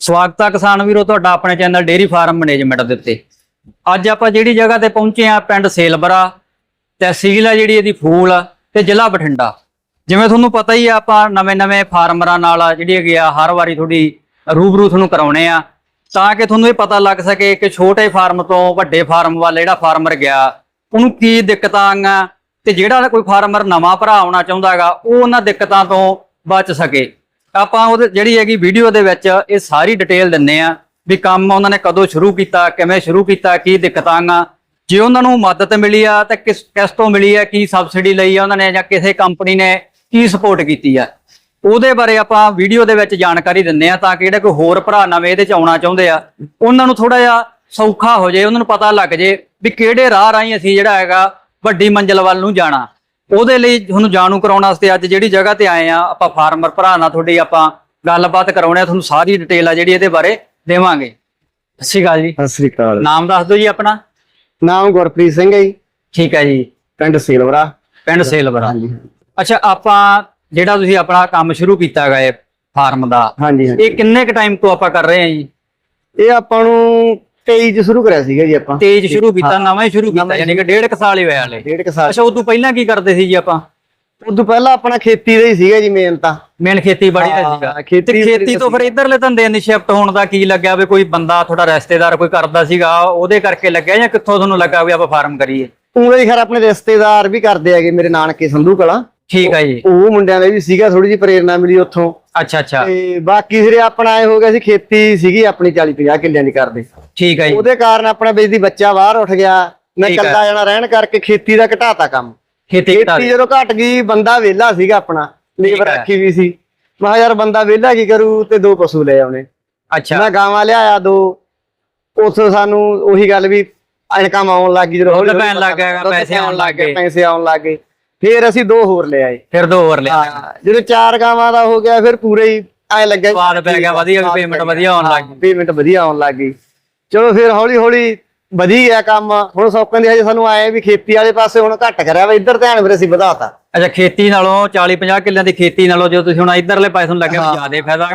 ਸਵਾਗਤ ਹੈ ਕਿਸਾਨ ਵੀਰੋ ਤੁਹਾਡਾ ਆਪਣੇ ਚੈਨਲ ਡੇਰੀ ਫਾਰਮ ਮੈਨੇਜਮੈਂਟ ਦੇ ਉੱਤੇ। ਅੱਜ ਆਪਾਂ ਜਿਹੜੀ ਜਗ੍ਹਾ ਤੇ ਪਹੁੰਚੇ ਆ, ਪਿੰਡ ਸੇਲਬਰਾ ਤਹਿਸੀਲ ਆ ਜਿਹੜੀ ਇਹਦੀ ਫੂਲ ਆ, ਤੇ ਜ਼ਿਲ੍ਹਾ ਬਠਿੰਡਾ। ਜਿਵੇਂ ਤੁਹਾਨੂੰ ਪਤਾ ਹੀ ਆ, ਆਪਾਂ ਨਵੇਂ-ਨਵੇਂ ਫਾਰਮਰਾਂ ਨਾਲ ਜਿਹੜੀ ਹੈਗੀ ਆ, ਹਰ ਵਾਰੀ ਤੁਹਾਡੀ ਰੂਬਰੂ ਤੁਹਾਨੂੰ ਕਰਾਉਣੇ ਆ। ਤਾਂ ਕਿ ਤੁਹਾਨੂੰ ਇਹ ਪਤਾ ਲੱਗ ਸਕੇ ਕਿ ਛੋਟੇ ਫਾਰਮ ਤੋਂ ਵੱਡੇ ਫਾਰਮ ਵੱਲ ਜਿਹੜਾ ਫਾਰਮਰ ਗਿਆ, ਉਹਨੂੰ ਕੀ ਦਿੱਕਤਾਂ ਆਈਆਂ, ਤੇ ਜਿਹੜਾ ਕੋਈ ਫਾਰਮਰ ਨਵਾਂ ਭਰਾ ਆਉਣਾ ਚਾਹੁੰਦਾ ਹੈਗਾ, ਉਹ ਉਹਨਾਂ ਦਿੱਕਤਾਂ ਤੋਂ ਬਚ ਸਕੇ। ਆਪਾਂ ਉਹ ਜਿਹੜੀ ਹੈਗੀ ਵੀਡੀਓ ਦੇ ਵਿੱਚ ਇਹ ਸਾਰੀ ਡਿਟੇਲ ਦਿੰਨੇ ਆ ਵੀ ਕੰਮ ਉਹਨਾਂ ਨੇ ਕਦੋਂ ਸ਼ੁਰੂ ਕੀਤਾ, ਕਿਵੇਂ ਸ਼ੁਰੂ ਕੀਤਾ, ਕੀ ਦਿੱਕਤਾਂ ਆ। ਜੇ ਉਹਨਾਂ ਨੂੰ ਮਦਦ ਮਿਲੀ ਆ ਤਾਂ ਕਿਸ ਕਿਸ ਤੋਂ ਮਿਲੀ ਆ, ਕੀ ਸਬਸਿਡੀ ਲਈ ਆ ਉਹਨਾਂ ਨੇ ਜਾਂ ਕਿਸੇ ਕੰਪਨੀ ਨੇ ਕੀ ਸਪੋਰਟ ਕੀਤੀ ਆ। ਉਹਦੇ ਬਾਰੇ ਆਪਾਂ ਵੀਡੀਓ ਦੇ ਵਿੱਚ ਜਾਣਕਾਰੀ ਦਿੰਨੇ ਆ ਤਾਂ ਕਿ ਜਿਹੜੇ ਕੋਈ ਹੋਰ ਭਰਾ ਨਵੇਂ ਇਹਦੇ ਚ ਆਉਣਾ ਚਾਹੁੰਦੇ ਆ, ਉਹਨਾਂ ਨੂੰ ਥੋੜਾ ਜਿਹਾ ਸੌਖਾ ਹੋ ਜਾਏ, ਉਹਨਾਂ ਨੂੰ ਪਤਾ ਲੱਗ ਜੇ ਵੀ ਕਿਹੜੇ ਰਾਹ ਰਾਹੀਂ ਅਸੀਂ ਜਿਹੜਾ ਹੈਗਾ ਵੱਡੀ ਮੰਜ਼ਿਲ ਵੱਲ ਨੂੰ ਜਾਣਾ। ਉਹਦੇ ਲਈ ਤੁਹਾਨੂੰ ਜਾਣੂ ਕਰਾਉਣ ਵਾਸਤੇ ਅੱਜ ਜਿਹੜੀ ਜਗ੍ਹਾ ਤੇ ਆਏ ਆ ਆਪਾਂ ਫਾਰਮਰ ਭਰਾ ਨਾਲ ਤੁਹਾਡੀ ਆਪਾਂ ਗੱਲਬਾਤ ਕਰਾਉਣੇ ਆ ਤੁਹਾਨੂੰ ਸਾਰੀ ਡਿਟੇਲ ਆ ਜਿਹੜੀ ਇਹਦੇ ਬਾਰੇ ਦੇਵਾਂਗੇ। ਸਤਿ ਸ਼੍ਰੀ ਅਕਾਲ ਜੀ। ਸਤਿ ਸ੍ਰੀ ਅਕਾਲ। ਨਾਮ ਦੱਸ ਦਿਓ ਜੀ ਆਪਣਾ। ਨਾਮ ਗੁਰਪ੍ਰੀਤ ਸਿੰਘ ਹੈ ਜੀ। ਠੀਕ ਹੈ ਜੀ। ਪਿੰਡ ਸੇਲਵਰਾ। ਪਿੰਡ ਸੇਲਵਰਾ। ਹਾਂਜੀ। ਅੱਛਾ ਆਪਾਂ ਜਿਹੜਾ ਤੁਸੀਂ ਆਪਣਾ ਕੰਮ ਸ਼ੁਰੂ ਕੀਤਾ ਇਹ ਫਾਰਮ ਦਾ ਹਾਂਜੀ ਇਹ ਕਿੰਨੇ ਕ ਟਾਈਮ ਤੋਂ ਆਪਾਂ ਕਰ ਰਹੇ ਹਾਂ ਜੀ? ਇਹ ਆਪਾਂ ਨੂੰ 23 ਚ ਸ਼ੁਰੂ ਕਰਿਆ ਸੀਗਾ ਜੀ ਆਪਾਂ। ਤੇਜ ਸ਼ੁਰੂ ਕੀਤਾ ਨਵਾਂ ਹੀ ਸ਼ੁਰੂ ਕੀਤਾ ਯਾਨੀ ਕਿ ਡੇਢ ਕ ਸਾਲ ਹੀ ਹੋਇਆ ਹਲੇ। ਡੇਢ ਕੁ ਸਾਲ। ਅੱਛਾ ਉਦੋਂ ਪਹਿਲਾਂ ਕੀ ਕਰਦੇ ਸੀ ਜੀ ਆਪਾਂ? ਉਦੋਂ ਪਹਿਲਾਂ ਆਪਣਾ ਖੇਤੀ ਦਾ ਹੀ ਸੀਗਾ ਜੀ ਮੇਨ ਤਾਂ। ਮੇਨ ਖੇਤੀਬਾੜੀ ਦਾ ਹਾਂ, ਸੀਗਾ। ਖੇਤੀ ਤੇ ਖੇਤੀ ਤੋਂ ਫਿਰ ਇਧਰਲੇ ਧੰਦੇ ਨੂੰ ਸ਼ਿਫਟ ਹੋਣ ਦਾ ਕੀ ਲੱਗਿਆ ਵੀ ਕੋਈ ਬੰਦਾ ਤੁਹਾਡਾ ਰਿਸ਼ਤੇਦਾਰ ਕੋਈ ਕਰਦਾ ਸੀਗਾ ਉਹਦੇ ਕਰਕੇ ਲੱਗਿਆ ਜਾਂ ਕਿੱਥੋਂ ਤੁਹਾਨੂੰ ਲੱਗਾ ਵੀ ਆਪਾਂ ਫਾਰਮ ਕਰੀਏ? ਉਵੇਂ ਹੀ ਖੈਰ ਆਪਣੇ ਰਿਸ਼ਤੇਦਾਰ ਵੀ ਕਰਦੇ ਹੈਗੇ ਮੇਰੇ ਨਾਨਕੇ ਸੰਧੂ ਕਲਾ। ਠੀਕ ਹੈ ਜੀ। ਉਹ ਮੁੰਡਿਆਂ ਦੇ ਵੀ ਸੀਗਾ ਥੋੜੀ ਜਿਹੀ ਪ੍ਰੇਰਣਾ ਮਿਲੀ ਉੱਥੋਂ। ਅੱਛਾ ਅੱਛਾ। ਤੇ ਬਾਕੀ ਸਿਰੇ ਆਪਣਾ ਇਹ ਹੋ ਗਿਆ ਸੀ ਖੇਤੀ ਸੀਗੀ ਆਪਣੀ 40 50 ਕਿੱਲਿਆਂ ਦੀ ਕਰਦੇ। ਠੀਕ ਹੈ ਜੀ। ਉਹਦੇ ਕਾਰਨ ਆਪਣਾ ਬਿਜਲੀ ਬੱਚਾ ਬਾਹਰ ਉੱਠ ਗਿਆ ਮੈਂ ਠੀਕ ਹੈ। ਕੱਲਾ ਜਾਣਾ ਰਹਿਣ ਕਰਕੇ ਖੇਤੀ ਦਾ ਘਟਾਤਾ ਕੰਮ। ਖੇਤੀ ਜਦੋਂ ਘਟ ਗਈ ਬੰਦਾ ਵਿਹਲਾ ਸੀਗਾ ਆਪਣਾ ਲੇਬਰ ਹੈ। ਰੱਖੀ ਵੀ ਸੀ। ਮੈਂ ਯਾਰ ਬੰਦਾ ਵਿਹਲਾ ਕੀ ਕਰੂ ਤੇ ਦੋ ਪਸ਼ੂ ਲੈ ਆਉਣੇ। ਅੱਛਾ। ਮੈਂ ਗਾਵਾਂ ਲਿਆਇਆ ਦੋ। ਉੱਥੋਂ ਸਾਨੂੰ ਉਹੀ ਗੱਲ ਵੀ ਇਨਕਮ ਆਉਣ ਲੱਗ ਗਈ ਜਦੋਂ ਹੌਲੀ ਪੈਣ ਲੱਗ ਗਿਆ, ਪੈਸੇ ਆਉਣ ਲੱਗ ਗਏ। ਪੈਸੇ ਆਉਣ ਲੱਗ ਗਏ। ਫਿਰ ਅਸੀਂ ਦੋ ਹੋਰ ਲੈ ਆਏ। ਫਿਰ ਦੋ ਹੋਰ ਲਿਆ ਹਾਂ, ਜਦੋਂ ਚਾਰ ਗਾਵਾਂ ਦਾ ਹੋ ਗਿਆ ਫਿਰ ਪੂਰੇ ਹੀ ਐ ਲੱਗਿਆ ਸਵਾਦ ਪੈ ਗਿਆ ਵਧੀਆ ਪੇਮੈਂਟ ਵਧੀਆ ਆਉਣ ਲੱਗ ਗਈ ਪੇਮੈਂਟ ਵਧੀਆ ਆਉਣ ਲੱਗ ਗਈ। ਚਲੋ ਫਿਰ ਹੌਲੀ ਹੌਲੀ ਵਧੀ ਗਿਆ ਕੰਮ। ਹੁਣ ਸੌਕਾਂ ਦੀ ਹਜੇ ਸਾਨੂੰ ਆਏ ਵੀ ਖੇਤੀ ਵਾਲੇ ਪਾਸੇ ਹੁਣ ਘੱਟ ਕਰਿਆ ਵਾ ਇੱਧਰ ਧਿਆਨ ਫਿਰ ਅਸੀਂ ਵਧਾਤਾ। ਅੱਛਾ ਖੇਤੀ ਨਾਲੋਂ 40 50 ਕਿੱਲਿਆਂ ਦੀ ਖੇਤੀ ਨਾਲੋਂ ਜੋ ਤੁਸੀਂ ਹੁਣ ਇਧਰਲੇ ਪਾਸੇ ਨੂੰ ਲੱਗਿਆ। ਜ਼ਿਆਦਾ ਫਾਇਦਾ